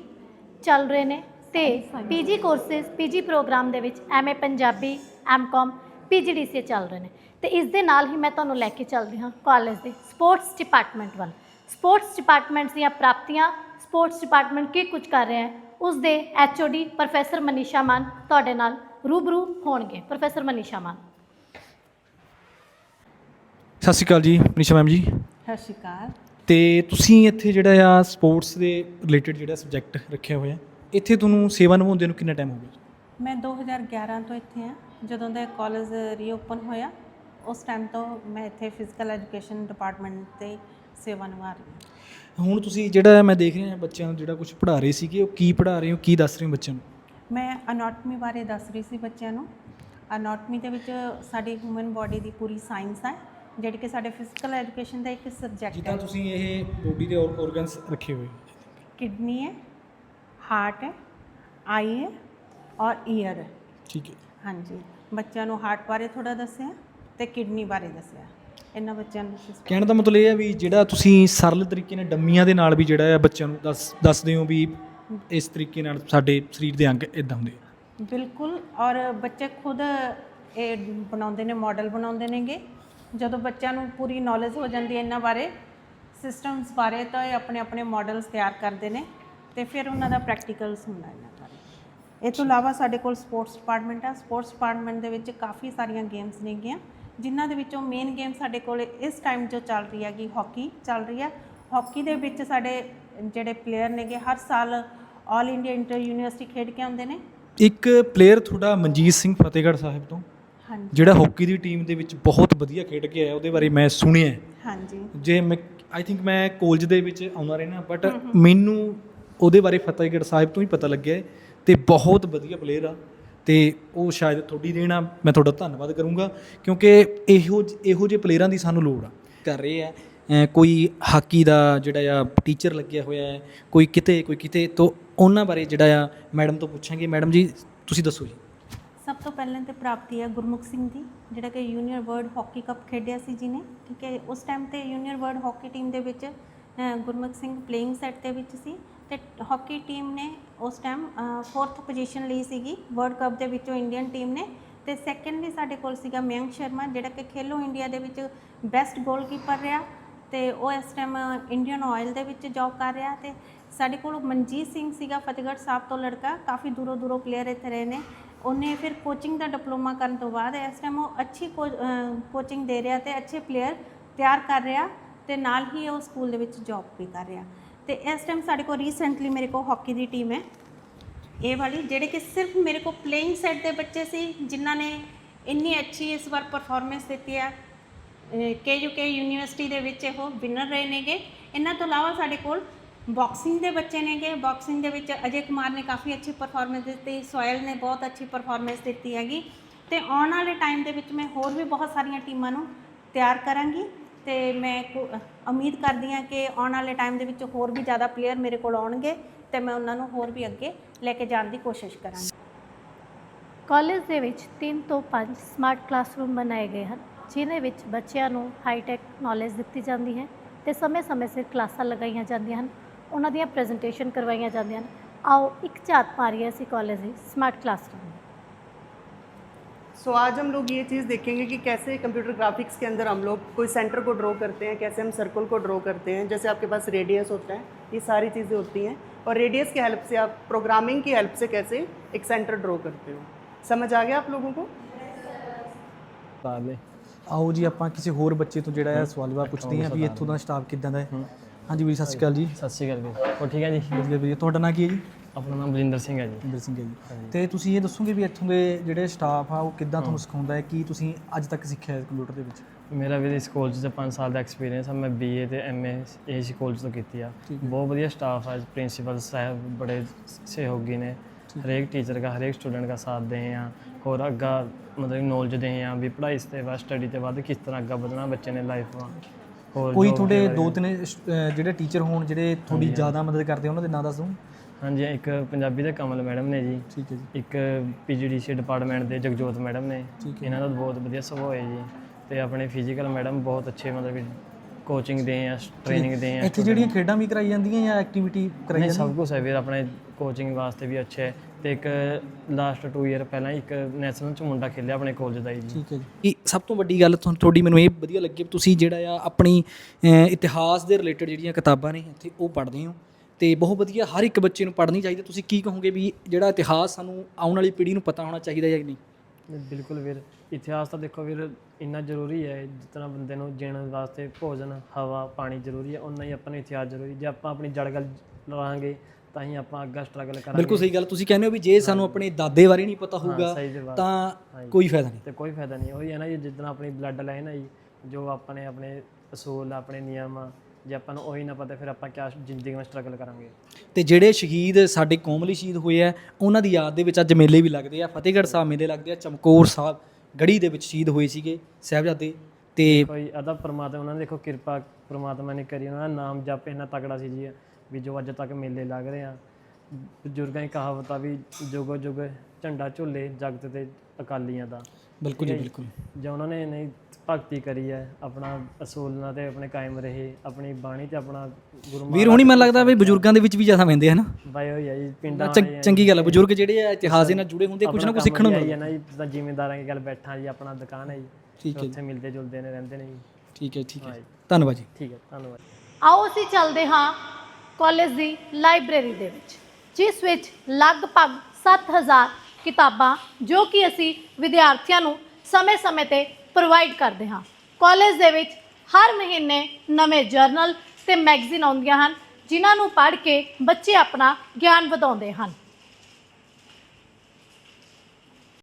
ਚੱਲ ਰਹੇ ਨੇ ਤੇ PG ਕੋਰਸਿਸ PG ਪ੍ਰੋਗਰਾਮ ਦੇ ਵਿੱਚ MA ਪੰਜਾਬੀ MCOM PGDCA ਚੱਲ ਰਹੇ ਨੇ। ਤੇ ਇਸ ਦੇ ਨਾਲ ਹੀ ਮੈਂ ਤੁਹਾਨੂੰ ਲੈ ਕੇ ਚੱਲਦੀ ਹਾਂ ਕਾਲਜ ਦੇ ਸਪੋਰਟਸ ਡਿਪਾਰਟਮੈਂਟ ਵੱਲ। ਸਪੋਰਟਸ ਡਿਪਾਰਟਮੈਂਟ ਦੀਆਂ ਪ੍ਰਾਪਤੀਆਂ ਸਪੋਰਟਸ ਡਿਪਾਰਟਮੈਂਟ ਕੀ ਕੁਝ ਕਰ ਰਿਹਾ ਹੈ ਉਸ ਦੇ HOD ਪ੍ਰੋਫੈਸਰ ਮਨੀਸ਼ਾ ਮਾਨ ਤੁਹਾਡੇ ਨਾਲ ਰੂਬਰੂ ਹੋਣਗੇ। ਪ੍ਰੋਫੈਸਰ ਮਨੀਸ਼ਾ ਮਾਨ। ਸਤਿ ਸ਼੍ਰੀ ਅਕਾਲ ਜੀ ਮਨੀਸ਼ਾ ਮੈਮ ਜੀ। ਸਤਿ ਸ਼੍ਰੀ ਅਕਾਲ। ਤੇ ਤੁਸੀਂ ਇੱਥੇ ਜਿਹੜਾ ਆ ਸਪੋਰਟਸ ਦੇ ਰਿਲੇਟਡ ਜਿਹੜਾ ਸਬਜੈਕਟ ਰੱਖਿਆ ਹੋਇਆ ਇੱਥੇ ਤੁਹਾਨੂੰ ਸੇਵਾ ਨਿਭਾਉਂਦੇ ਨੂੰ ਕਿੰਨਾ ਟਾਈਮ ਹੋ ਗਿਆ? ਮੈਂ 2011 ਤੋਂ ਇੱਥੇ ਆ ਜਦੋਂ ਦਾ ਕਾਲਜ ਰੀਓਪਨ ਹੋਇਆ ਉਸ ਟਾਈਮ ਤੋਂ ਮੈਂ ਇੱਥੇ ਫਿਜ਼ੀਕਲ ਐਜੂਕੇਸ਼ਨ ਡਿਪਾਰਟਮੈਂਟ ਤੇ ਸੇਵਾ ਨਿਭਾ ਰਹੀ ਹਾਂ। ਹੁਣ ਤੁਸੀਂ ਜਿਹੜਾ ਮੈਂ ਦੇਖ ਰਿਹਾ ਬੱਚਿਆਂ ਨੂੰ ਜਿਹੜਾ ਕੁਝ ਪੜ੍ਹਾ ਰਹੇ ਸੀਗੇ ਉਹ ਕੀ ਪੜ੍ਹਾ ਰਹੇ ਹੋ ਕੀ ਦੱਸ ਰਹੇ ਹੋ ਬੱਚਿਆਂ ਨੂੰ? ਮੈਂ ਅਨਾਟਮੀ ਬਾਰੇ ਦੱਸ ਰਹੀ ਸੀ ਬੱਚਿਆਂ ਨੂੰ। ਅਨਾਟਮੀ ਦੇ ਵਿੱਚ ਸਾਡੀ ਹਿਊਮਨ ਬਾਡੀ ਦੀ ਪੂਰੀ ਸਾਇੰਸ ਹੈ ਜਿਹੜੀ ਕਿ ਸਾਡੇ ਫਿਜ਼ੀਕਲ ਐਜੂਕੇਸ਼ਨ ਦਾ ਇੱਕ ਸਬਜੈਕਟ ਜਿੱਦਾਂ ਹੈ। ਤੁਸੀਂ ਇਹ ਬੋਡੀ ਦੇ ਆਰਗਨਸ ਰੱਖੇ ਹੋਏ। ਕਿਡਨੀ ਹੈ ਹਾਰਟ ਹੈ ਆਈ ਹੈ ਔਰ ਈਅਰ ਹੈ ਠੀਕ ਹੈ। ਹਾਂਜੀ। ਬੱਚਿਆਂ ਨੂੰ ਹਾਰਟ ਬਾਰੇ ਥੋੜਾ ਦੱਸਿਆ ਤੇ ਕਿਡਨੀ ਬਾਰੇ ਦੱਸਿਆ। ਇਹਨਾਂ ਬੱਚਿਆਂ ਨੂੰ ਕਹਿਣ ਦਾ ਮਤਲਬ ਇਹ ਹੈ ਵੀ ਜਿਹੜਾ ਤੁਸੀਂ ਸਰਲ ਤਰੀਕੇ ਨਾਲ ਡੰਮੀਆਂ ਦੇ ਨਾਲ ਵੀ ਜਿਹੜਾ ਆ ਬੱਚਿਆਂ ਨੂੰ ਦੱਸ ਦੱਸਦੇ ਹੋ ਵੀ ਇਸ ਤਰੀਕੇ ਨਾਲ ਸਾਡੇ ਸਰੀਰ ਦੇ ਅੰਗ ਇਦਾਂ ਹੁੰਦੇ ਆ। ਬਿਲਕੁਲ। ਔਰ ਬੱਚੇ ਖੁਦ ਇਹ ਬਣਾਉਂਦੇ ਨੇ ਮਾਡਲ ਬਣਾਉਂਦੇ ਨੇਗੇ। ਜਦੋਂ ਬੱਚਿਆਂ ਨੂੰ ਪੂਰੀ ਨੌਲੇਜ ਹੋ ਜਾਂਦੀ ਹੈ ਇਹਨਾਂ ਬਾਰੇ ਸਿਸਟਮਸ ਬਾਰੇ ਤਾਂ ਇਹ ਆਪਣੇ ਆਪਣੇ ਮਾਡਲਸ ਤਿਆਰ ਕਰਦੇ ਨੇ ਤੇ ਫਿਰ ਉਹਨਾਂ ਦਾ ਪ੍ਰੈਕਟੀਕਲਸ ਹੁੰਦਾ ਬਾਰੇ ਇਹ ਤੋਂ ਇਲਾਵਾ ਸਾਡੇ ਕੋਲ ਸਪੋਰਟਸ ਡਿਪਾਰਟਮੈਂਟ ਹੈ ਸਪੋਰਟਸ ਡਿਪਾਰਟਮੈਂਟ ਦੇ ਵਿੱਚ ਕਾਫੀ ਸਾਰੀਆਂ ਗੇਮਸ ਨੇਗੀਆਂ ਜਿਨ੍ਹਾਂ ਦੇ ਵਿੱਚੋਂ ਮੇਨ ਗੇਮ ਸਾਡੇ ਕੋਲ ਇਸ ਟਾਈਮ ਜੋ ਚੱਲ ਰਹੀ ਹੈਗੀ ਹਾਕੀ ਚੱਲ ਰਹੀ ਹੈ। ਹਾਕੀ ਦੇ ਵਿੱਚ ਸਾਡੇ ਜਿਹੜੇ ਪਲੇਅਰ ਨੇਗੇ ਹਰ ਸਾਲ ਆਲ ਇੰਡੀਆ ਇੰਟਰ ਯੂਨੀਵਰਸਿਟੀ ਖੇਡ ਕੇ ਆਉਂਦੇ ਨੇ। ਇੱਕ ਪਲੇਅਰ ਤੁਹਾਡਾ ਮਨਜੀਤ ਸਿੰਘ ਫਤਿਹਗੜ੍ਹ ਸਾਹਿਬ ਤੋਂ ਹਾਂਜੀ। ਜਿਹੜਾ ਹਾਕੀ ਦੀ ਟੀਮ ਦੇ ਵਿੱਚ ਬਹੁਤ ਵਧੀਆ ਖੇਡ ਕੇ ਆਇਆ ਉਹਦੇ ਬਾਰੇ ਮੈਂ ਸੁਣਿਆ। ਹਾਂਜੀ। ਜੇ ਮੈਂ ਆਈ ਥਿੰਕ ਮੈਂ ਕਾਲਜ ਦੇ ਵਿੱਚ ਆਉਂਦਾ ਰਹਿਣਾ ਬਟ ਮੈਨੂੰ ਉਹਦੇ ਬਾਰੇ ਫਤਿਹਗੜ੍ਹ ਸਾਹਿਬ ਤੋਂ ਹੀ ਪਤਾ ਲੱਗਿਆ ਤੇ ਬਹੁਤ ਵਧੀਆ ਪਲੇਅਰ ਆ ਤੇ ਉਹ ਸ਼ਾਇਦ ਤੁਹਾਡੀ ਦੇਣਾ ਮੈਂ ਤੁਹਾਡਾ ਧੰਨਵਾਦ ਕਰੂੰਗਾ ਕਿਉਂਕਿ ਇਹੋ ਇਹੋ ਜਿਹੇ ਪਲੇਅਰਾਂ ਦੀ ਸਾਨੂੰ ਲੋੜ ਆ। ਕਰ ਰਹੇ ਆ। ਕੋਈ ਹਾਕੀ ਦਾ ਜਿਹੜਾ ਆ ਟੀਚਰ ਲੱਗਿਆ ਹੋਇਆ ਹੈ ਕੋਈ ਕਿਤੇ ਕੋਈ ਕਿਤੇ ਤੋਂ ਉਹਨਾਂ ਬਾਰੇ ਜਿਹੜਾ ਆ ਮੈਡਮ ਤੋਂ ਪੁੱਛਾਂਗੇ। ਮੈਡਮ ਜੀ ਤੁਸੀਂ ਦੱਸੋ ਜੀ। ਸਭ ਤੋਂ ਪਹਿਲਾਂ ਤੇ ਪ੍ਰਾਪਤੀ ਹੈ ਗੁਰਮੁਖ ਸਿੰਘ ਦੀ ਜਿਹੜਾ ਕਿ ਜੂਨੀਅਰ ਵਰਲਡ ਹਾਕੀ ਕੱਪ ਖੇਡਿਆ ਸੀ ਜਿਹਨੇ ਠੀਕ ਹੈ ਉਸ ਟਾਈਮ ਤੇ ਜੂਨੀਅਰ ਵਰਲਡ ਹਾਕੀ ਟੀਮ ਦੇ ਵਿੱਚ ਗੁਰਮੁਖ ਸਿੰਘ ਪਲੇਇੰਗ ਸੈਟ ਦੇ ਵਿੱਚ ਸੀ। ਤੇ ਹਾਕੀ ਟੀਮ ਨੇ ਉਸ ਟਾਈਮ 4th ਪੋਜੀਸ਼ਨ ਲਈ ਸੀਗੀ। ਵਰਲਡ ਕੱਪ ਦੇ ਵਿੱਚੋਂ ਇੰਡੀਅਨ ਟੀਮ ਨੇ ਤੇ ਸੈਕੰਡਲੀ ਸਾਡੇ ਕੋਲ ਸੀਗਾ ਮਯੰਕ ਸ਼ਰਮਾ, ਜਿਹੜਾ ਕਿ ਖੇਲੋ ਇੰਡੀਆ ਦੇ ਵਿੱਚ ਬੈਸਟ ਗੋਲਕੀਪਰ ਰਿਹਾ ਤੇ ਉਹ ਇਸ ਟਾਈਮ ਇੰਡੀਅਨ ਆਇਲ ਦੇ ਵਿੱਚ ਜੌਬ ਕਰ ਰਿਹਾ ਤੇ ਸਾਡੇ ਕੋਲ ਮਨਜੀਤ ਸਿੰਘ ਸੀਗਾ, ਫਤਿਹਗੜ੍ਹ ਸਾਹਿਬ ਤੋਂ ਲੜਕਾ। ਕਾਫੀ ਦੂਰੋਂ ਦੂਰੋਂ ਪਲੇਅਰ ਇੱਥੇ ਰਹੇ ਨੇ। ਉਹਨੇ ਫਿਰ ਕੋਚਿੰਗ ਦਾ ਡਿਪਲੋਮਾ ਕਰਨ ਤੋਂ ਬਾਅਦ ਇਸ ਟਾਈਮ ਉਹ ਅੱਛੀ ਕੋਚਿੰਗ ਦੇ ਰਿਹਾ ਤੇ ਅੱਛੇ ਪਲੇਅਰ ਤਿਆਰ ਕਰ ਰਿਹਾ ਤੇ ਨਾਲ ਹੀ ਉਹ ਸਕੂਲ ਦੇ ਵਿੱਚ ਜੌਬ ਵੀ ਕਰ ਰਿਹਾ। ਤੇ ਇਸ ਟਾਈਮ ਸਾਡੇ ਕੋਲ ਰੀਸੈਂਟਲੀ ਮੇਰੇ ਕੋਲ ਹਾਕੀ ਦੀ ਟੀਮ ਹੈ। ਇਹ ਵਾਲੀ, ਜਿਹੜੇ ਕਿ ਸਿਰਫ ਮੇਰੇ ਕੋਲ ਪਲੇਇੰਗ ਸੈਟ ਦੇ ਬੱਚੇ ਸੀ, ਜਿਨ੍ਹਾਂ ਨੇ ਇੰਨੀ ਅੱਛੀ ਇਸ ਵਾਰ ਪਰਫਾਰਮੈਂਸ ਦਿੱਤੀ ਹੈ। ਕੇ ਕੇ ਯੂਨੀਵਰਸਿਟੀ ਦੇ ਵਿੱਚ ਉਹ ਵਿਨਰ ਰਹੇ ਨੇਗੇ। ਇਹਨਾਂ ਤੋਂ ਇਲਾਵਾ ਸਾਡੇ ਕੋਲ ਬਾਕਸਿੰਗ ਦੇ ਬੱਚੇ ਨੇਗੇ। ਬਾਕਸਿੰਗ ਦੇ ਵਿੱਚ ਅਜੇ ਕੁਮਾਰ ਨੇ ਕਾਫੀ ਅੱਛੀ ਪਰਫਾਰਮੈਂਸ ਦਿੱਤੀ, ਸੋਇਲ ਨੇ ਬਹੁਤ ਅੱਛੀ ਪਰਫਾਰਮੈਂਸ ਦਿੱਤੀ ਹੈਗੀ। ਤੇ ਆਉਣ ਵਾਲੇ ਟਾਈਮ ਦੇ ਵਿੱਚ ਮੈਂ ਹੋਰ ਵੀ ਬਹੁਤ ਸਾਰੀਆਂ ਟੀਮਾਂ ਨੂੰ ਤਿਆਰ ਕਰਾਂਗੀ। ਤੇ ਮੈਂ ਕੋ- ਉਮੀਦ ਕਰਦੀ ਹਾਂ ਕਿ ਆਉਣ ਵਾਲੇ ਟਾਈਮ ਦੇ ਵਿੱਚ ਹੋਰ ਵੀ ਜ਼ਿਆਦਾ ਪਲੇਅਰ ਮੇਰੇ ਕੋਲ ਆਉਣਗੇ ਤੇ ਮੈਂ ਉਹਨਾਂ ਨੂੰ ਹੋਰ ਵੀ ਅੱਗੇ ਲੈ ਕੇ ਜਾਣ ਦੀ ਕੋਸ਼ਿਸ਼ ਕਰਾਂਗੀ। ਕਾਲਜ ਦੇ ਵਿੱਚ 3 ਤੋਂ 5 ਸਮਾਰਟ ਕਲਾਸਰੂਮ ਬਣਾਏ ਗਏ ਹਨ ਜਿਨ੍ਹਾਂ ਵਿੱਚ ਬੱਚਿਆਂ ਨੂੰ ਹਾਈਟੈਕ ਨੌਲੇਜ ਦਿੱਤੀ ਜਾਂਦੀ ਹੈ ਤੇ ਸਮੇਂ-ਸਮੇਂ ਸਿਰ ਕਲਾਸਾਂ ਲਗਾਈਆਂ ਜਾਂਦੀਆਂ ਹਨ, ਉਹਨਾਂ ਦੀਆਂ ਪ੍ਰੈਜੈਂਟੇਸ਼ਨ ਕਰਵਾਈਆਂ ਜਾਂਦੀਆਂ ਹਨ। ਆਓ ਇੱਕ ਝਾਤ ਮਾਰੀਏ ਅਸੀਂ ਕਾਲਜ ਦੀ ਸਮਾਰਟ ਕਲਾਸਰੂਮ में सो आज हम लोग ये चीज़ देखेंगे कि कैसे कंप्यूटर ग्राफिक्स के अंदर हम लोग कोई सेंटर को ड्रॉ करते हैं कैसे हम सर्कल को ड्रॉ करते हैं जैसे आपके पास रेडियस होता है ये सारी चीज़ें होती हैं और रेडियस की हेल्प से आप प्रोग्रामिंग की हेल्प से कैसे एक सेंटर ड्रॉ करते हो समझ आ गया आप लोगों को ਸਾਲ ਦੇ ਆਓ ਜੀ ਆਪਾਂ ਕਿਸੇ ਹੋਰ ਬੱਚੇ ਤੋਂ ਜਿਹੜਾ ਹੈ ਸਵਾਲ ਜਵਾਬ ਪੁੱਛਦੇ ਹਾਂ ਵੀ ਇੱਥੋਂ ਦਾ ਸਟਾਫ ਕਿੱਦਾਂ ਦਾ ਹੈ ਹਾਂਜੀ ਵੀਰ ਸਤਿ ਸ਼੍ਰੀ ਅਕਾਲ ਜੀ ਸਤਿ ਸ਼੍ਰੀ ਅਕਾਲ ਵੀਰ ਹੋਰ ਠੀਕ ਹੈ ਜੀ ਵਧੀਆ ਵੀਰ ਤੁਹਾਡਾ ਨਾਂ ਕੀ ਹੈ ਜੀ ਆਪਣਾ ਨਾਮ ਬਲਿੰਦਰ ਸਿੰਘ ਹੈ ਜੀ। ਇੰਦਰ ਸਿੰਘ ਹੈ ਜੀ। ਤੇ ਤੁਸੀਂ ਇਹ ਦੱਸੋਗੇ ਵੀ ਇੱਥੋਂ ਦੇ ਜਿਹੜੇ ਸਟਾਫ ਆ ਉਹ ਕਿੱਦਾਂ ਤੁਹਾਨੂੰ ਸਿਖਾਉਂਦਾ ਹੈ? ਕੀ ਤੁਸੀਂ ਅੱਜ ਤੱਕ ਸਿੱਖਿਆ ਹੈ ਕੰਪਿਊਟਰ ਦੇ ਵਿੱਚ? ਮੇਰਾ ਵੀ ਇਸ ਕਾਲਜ 'ਚ 5 ਸਾਲ ਦਾ ਐਕਸਪੀਰੀਅੰਸ ਆ। ਮੈਂ ਬੀਏ ਤੇ ਐਮਏ ਇਸ ਕਾਲਜ ਤੋਂ ਕੀਤੀ ਆ। ਬਹੁਤ ਵਧੀਆ ਸਟਾਫ ਆ। ਪ੍ਰਿੰਸੀਪਲ ਸਾਹਿਬ ਬੜੇ ਸਹਿਯੋਗੀ ਨੇ। ਹਰੇਕ ਟੀਚਰ ਦਾ ਹਰੇਕ ਸਟੂਡੈਂਟ ਦਾ ਸਾਥ ਦੇ ਆ। ਹੋਰ ਅੱਗਾ ਮਤਲਬ ਨੌਲੇਜ ਦੇ ਆ ਵੀ ਪੜ੍ਹਾਈ ਤੇ ਬਾਅਦ ਸਟੱਡੀ ਤੇ ਬਾਅਦ ਕਿਸ ਤਰ੍ਹਾਂ ਅੱਗਾ ਵਧਣਾ ਬੱਚੇ ਨੇ ਲਾਈਫ ਹੋਰ ਕੋਈ ਦੇ ਤੁਹਾਡੇ। ਦੋ ਤਿੰਨ ਜਿਹੜੇ ਟੀਚਰ ਹੋਣ ਜਿਹੜੇ ਤੁਹਾਡੀ ਜ਼ਿਆਦਾ ਮਦਦ ਕਰਦੇ ਉਹਨਾਂ ਦੇ ਨਾਂ ਦੱਸ ਦਿਓ। ਹਾਂਜੀ ਇੱਕ ਪੰਜਾਬੀ ਦੇ ਕਮਲ ਮੈਡਮ ਨੇ ਜੀ। ਠੀਕ ਹੈ ਜੀ। ਇੱਕ ਪੀਜੀਡੀਸੀ ਡਿਪਾਰਟਮੈਂਟ ਦੇ ਜਗਜੋਤ ਮੈਡਮ ਨੇ। ਠੀਕ ਹੈ। ਇਹਨਾਂ ਦਾ ਬਹੁਤ ਵਧੀਆ ਸੁਭਾਅ ਹੈ ਜੀ। ਤੇ ਆਪਣੇ ਫਿਜ਼ੀਕਲ ਮੈਡਮ ਬਹੁਤ ਅੱਛੇ ਮਤਲਬ ਕਿ ਕੋਚਿੰਗ ਦੇ ਆ ਟ੍ਰੇਨਿੰਗ ਦੇ ਆ। ਇੱਥੇ ਜਿਹੜੀਆਂ ਖੇਡਾਂ ਵੀ ਕਰਾਈ ਜਾਂਦੀਆਂ ਜਾਂ ਐਕਟੀਵਿਟੀ ਕਰਾਈ ਨਹੀਂ ਜਾਂਦੀ ਸਭ ਕੁਝ ਹੈ ਵੀਰ ਆਪਣੇ ਕੋਚਿੰਗ ਵਾਸਤੇ ਵੀ ਅੱਛਾ ਹੈ। ਤੇ ਇੱਕ ਲਾਸਟ 2 ਇਅਰ ਪਹਿਲਾਂ ਇੱਕ ਨੈਸ਼ਨਲ ਚ ਮੁੰਡਾ ਖੇਲਿਆ ਆਪਣੇ ਕਾਲਜ ਦਾ ਹੀ ਜੀ। ਠੀਕ ਹੈ ਜੀ। ਸਭ ਤੋਂ ਵੱਡੀ ਗੱਲ ਤੁਹਾਨੂੰ- ਤੁਹਾਡੀ ਮੈਨੂੰ ਇਹ ਵਧੀਆ ਲੱਗੀ ਵੀ ਤੁਸੀਂ ਜਿਹੜਾ ਆ ਆਪਣੀ ਅਹ, ਇਤਿਹਾਸ ਦੇ ਰਿਲੇਟਡ ਜਿਹੜੀਆਂ ਕਿਤਾਬਾਂ ਨੇ ਇੱਥੇ ਉਹ ਪੜ੍ਹਦੇ ਹੋ। ਤੇ ਬਹੁਤ ਵਧੀਆ ਹਰ ਇੱਕ ਬੱਚੇ ਨੂੰ ਪੜ੍ਹਨੀ ਚਾਹੀਦੀ ਤੁਸੀਂ ਕੀ ਕਹੋਗੇ ਵੀ ਜਿਹੜਾ ਇਤਿਹਾਸ ਸਾਨੂੰ ਆਉਣ ਵਾਲੀ ਪੀੜ੍ਹੀ ਨੂੰ ਪਤਾ ਹੋਣਾ ਚਾਹੀਦਾ ਜਾਂ ਨਹੀਂ? ਬਿਲਕੁਲ ਵੀਰ ਇਤਿਹਾਸ ਤਾਂ ਦੇਖੋ ਵੀਰ ਇੰਨਾ ਜ਼ਰੂਰੀ ਹੈ ਜਿਤਨਾ ਬੰਦੇ ਨੂੰ ਜੀਣ ਵਾਸਤੇ ਭੋਜਨ ਹਵਾ ਪਾਣੀ ਜ਼ਰੂਰੀ ਹੈ ਉਨਾ ਹੀ ਆਪਾਂ ਨੂੰ ਇਤਿਹਾਸ ਜ਼ਰੂਰੀ ਜੇ ਆਪਾਂ ਆਪਣੀ ਜੜ ਗੱਲ ਲਾਂਗੇ ਤਾਂ ਹੀ ਆਪਾਂ ਅੱਗਾ ਸਟਰਗਲ ਕਰਾਂਗੇ। ਬਿਲਕੁਲ ਸਹੀ ਗੱਲ ਤੁਸੀਂ ਕਹਿੰਦੇ ਹੋ ਵੀ ਜੇ ਸਾਨੂੰ ਆਪਣੇ ਦਾਦੇ ਬਾਰੇ ਨਹੀਂ ਪਤਾ ਹੋਊਗਾ। ਤਾਂ ਕੋਈ ਫਾਇਦਾ ਨਹੀਂ। ਤੇ ਕੋਈ ਫਾਇਦਾ ਨਹੀਂ ਉਹੀ ਹੈ ਨਾ ਜੀ ਜਿੱਦਾਂ ਆਪਣੀ ਬਲੱਡ ਲਾਈਨ ਹੈ ਜੀ ਜੋ ਆਪਣੇ ਆਪਣੇ ਅਸੂਲ ਆਪਣੇ ਨਿਯਮ ਜੇ ਆਪਾਂ ਨੂੰ ਉਹੀ ਨਾ ਪਤਾ ਫਿਰ ਆਪਾਂ ਕਿਆ ਜ਼ਿੰਦਗੀ ਵਿੱਚ ਸਟਰਗਲ ਕਰਾਂਗੇ? ਤੇ ਜਿਹੜੇ ਸ਼ਹੀਦ ਸਾਡੇ ਕੌਮ ਲਈ ਸ਼ਹੀਦ ਹੋਏ ਆ ਉਹਨਾਂ ਦੀ ਯਾਦ ਦੇ ਵਿੱਚ ਅੱਜ ਮੇਲੇ ਵੀ ਲੱਗਦੇ ਆ। ਫਤਿਹਗੜ੍ਹ ਸਾਹਿਬ ਮੇਲੇ ਲੱਗਦੇ ਆ ਚਮਕੌਰ ਸਾਹਿਬ ਗੜੀ ਦੇ ਵਿੱਚ ਸ਼ਹੀਦ ਹੋਏ ਸੀਗੇ ਸਾਹਿਬਜ਼ਾਦੇ ਤੇ ਕੋਈ ਅਦਾ ਪ੍ਰਮਾਤਮਾ ਉਹਨਾਂ ਨੇ ਦੇਖੋ ਕਿਰਪਾ ਪ੍ਰਮਾਤਮਾ ਨੇ ਕਰੀ ਉਹਨਾਂ ਦਾ ਨਾਮ ਜਪ ਇੰਨਾ ਤਕੜਾ ਸੀ ਜੀ ਵੀ ਜੋ ਅੱਜ ਤੱਕ ਮੇਲੇ ਲੱਗ ਰਹੇ ਆ। ਬਜ਼ੁਰਗਾਂ ਦੀ ਕਹਾਵਤ ਆ ਵੀ ਜੁਗੋ ਜੁਗ ਝੰਡਾ ਝੁੱਲੇ ਜਗਤ ਤੇ ਅਕਾਲੀਆਂ ਦਾ। ਬਿਲਕੁਲ ਜੀ? ਬਿਲਕੁਲ। ਜੇ ਉਹਨਾਂ ਨੇ ਨਹੀਂ ਭਗਤੀ ਕਰੀ ਹੈ ਆਪਣਾ ਅਸੂਲਾਂ ਤੇ ਆਪਣੇ ਕਾਇਮ ਰਹੇ ਆਪਣੀ ਬਾਣੀ ਤੇ ਆਪਣਾ ਗੁਰੂ ਵੀਰ ਹੁਣੀ ਮੈਨੂੰ ਲੱਗਦਾ ਵੀ ਬਜ਼ੁਰਗਾਂ ਦੇ ਵਿੱਚ ਵੀ ਜ਼ਿਆਦਾ ਵੰਦੇ ਹਨ? ਬਾਈ ਹੋਈ ਆ ਜੀ ਪਿੰਡਾਂ ਚੰ- ਵਾਲੇ ਆ ਚੰਗੀ ਗੱਲ ਹੈ ਬਜ਼ੁਰਗ ਜਿਹੜੇ ਆ ਇਤਿਹਾਸ ਦੇ ਨਾਲ ਜੁੜੇ ਹੁੰਦੇ ਕੁਝ ਨਾ ਕੁਝ ਸਿੱਖਣ ਨੂੰ ਮਿਲਦਾ ਹੈ ਨਾ ਜੀ ਜਿੱਦਾਂ ਜ਼ਿਮੀਂਦਾਰਾਂ ਦੀ ਗੱਲ ਬੈਠਾ ਜੀ ਆਪਣਾ ਦੁਕਾਨ ਹੈ ਜੀ ਠੀਕ ਹੈ ਜੀ। ਉੱਥੇ ਮਿਲਦੇ ਜੁਲਦੇ ਨੇ ਰਹਿੰਦੇ ਨੇ ਜੀ। ਠੀਕ ਹੈ ਠੀਕ ਹੈ। ਧੰਨਵਾਦ ਜੀ। ਠੀਕ ਹੈ ਧੰਨਵਾਦ। ਆਓ ਅਸੀਂ ਚੱਲਦੇ ਹਾਂ ਕਾਲਜ ਦੀ ਲਾਇਬ੍ਰੇਰੀ ਦੇ ਵਿੱਚ ਜਿਸ ਵਿੱਚ ਲਗਭਗ 7000 ਕਿਤਾਬਾਂ ਜੋ ਕਿ ਅਸੀਂ ਵਿਦਿਆਰਥੀਆਂ ਨੂੰ ਸਮੇਂ-ਸਮੇਂ ਤੇ ਪ੍ਰੋਵਾਈਡ ਕਰਦੇ ਹਾਂ। ਕਾਲਜ ਦੇ ਵਿੱਚ ਹਰ ਮਹੀਨੇ ਨਵੇਂ ਜਰਨਲ ਤੇ ਮੈਗਜ਼ੀਨ ਆਉਂਦੀਆਂ ਹਨ, ਜਿਨ੍ਹਾਂ ਨੂੰ ਪੜ੍ਹ ਕੇ ਬੱਚੇ ਆਪਣਾ ਗਿਆਨ ਵਧਾਉਂਦੇ ਹਨ।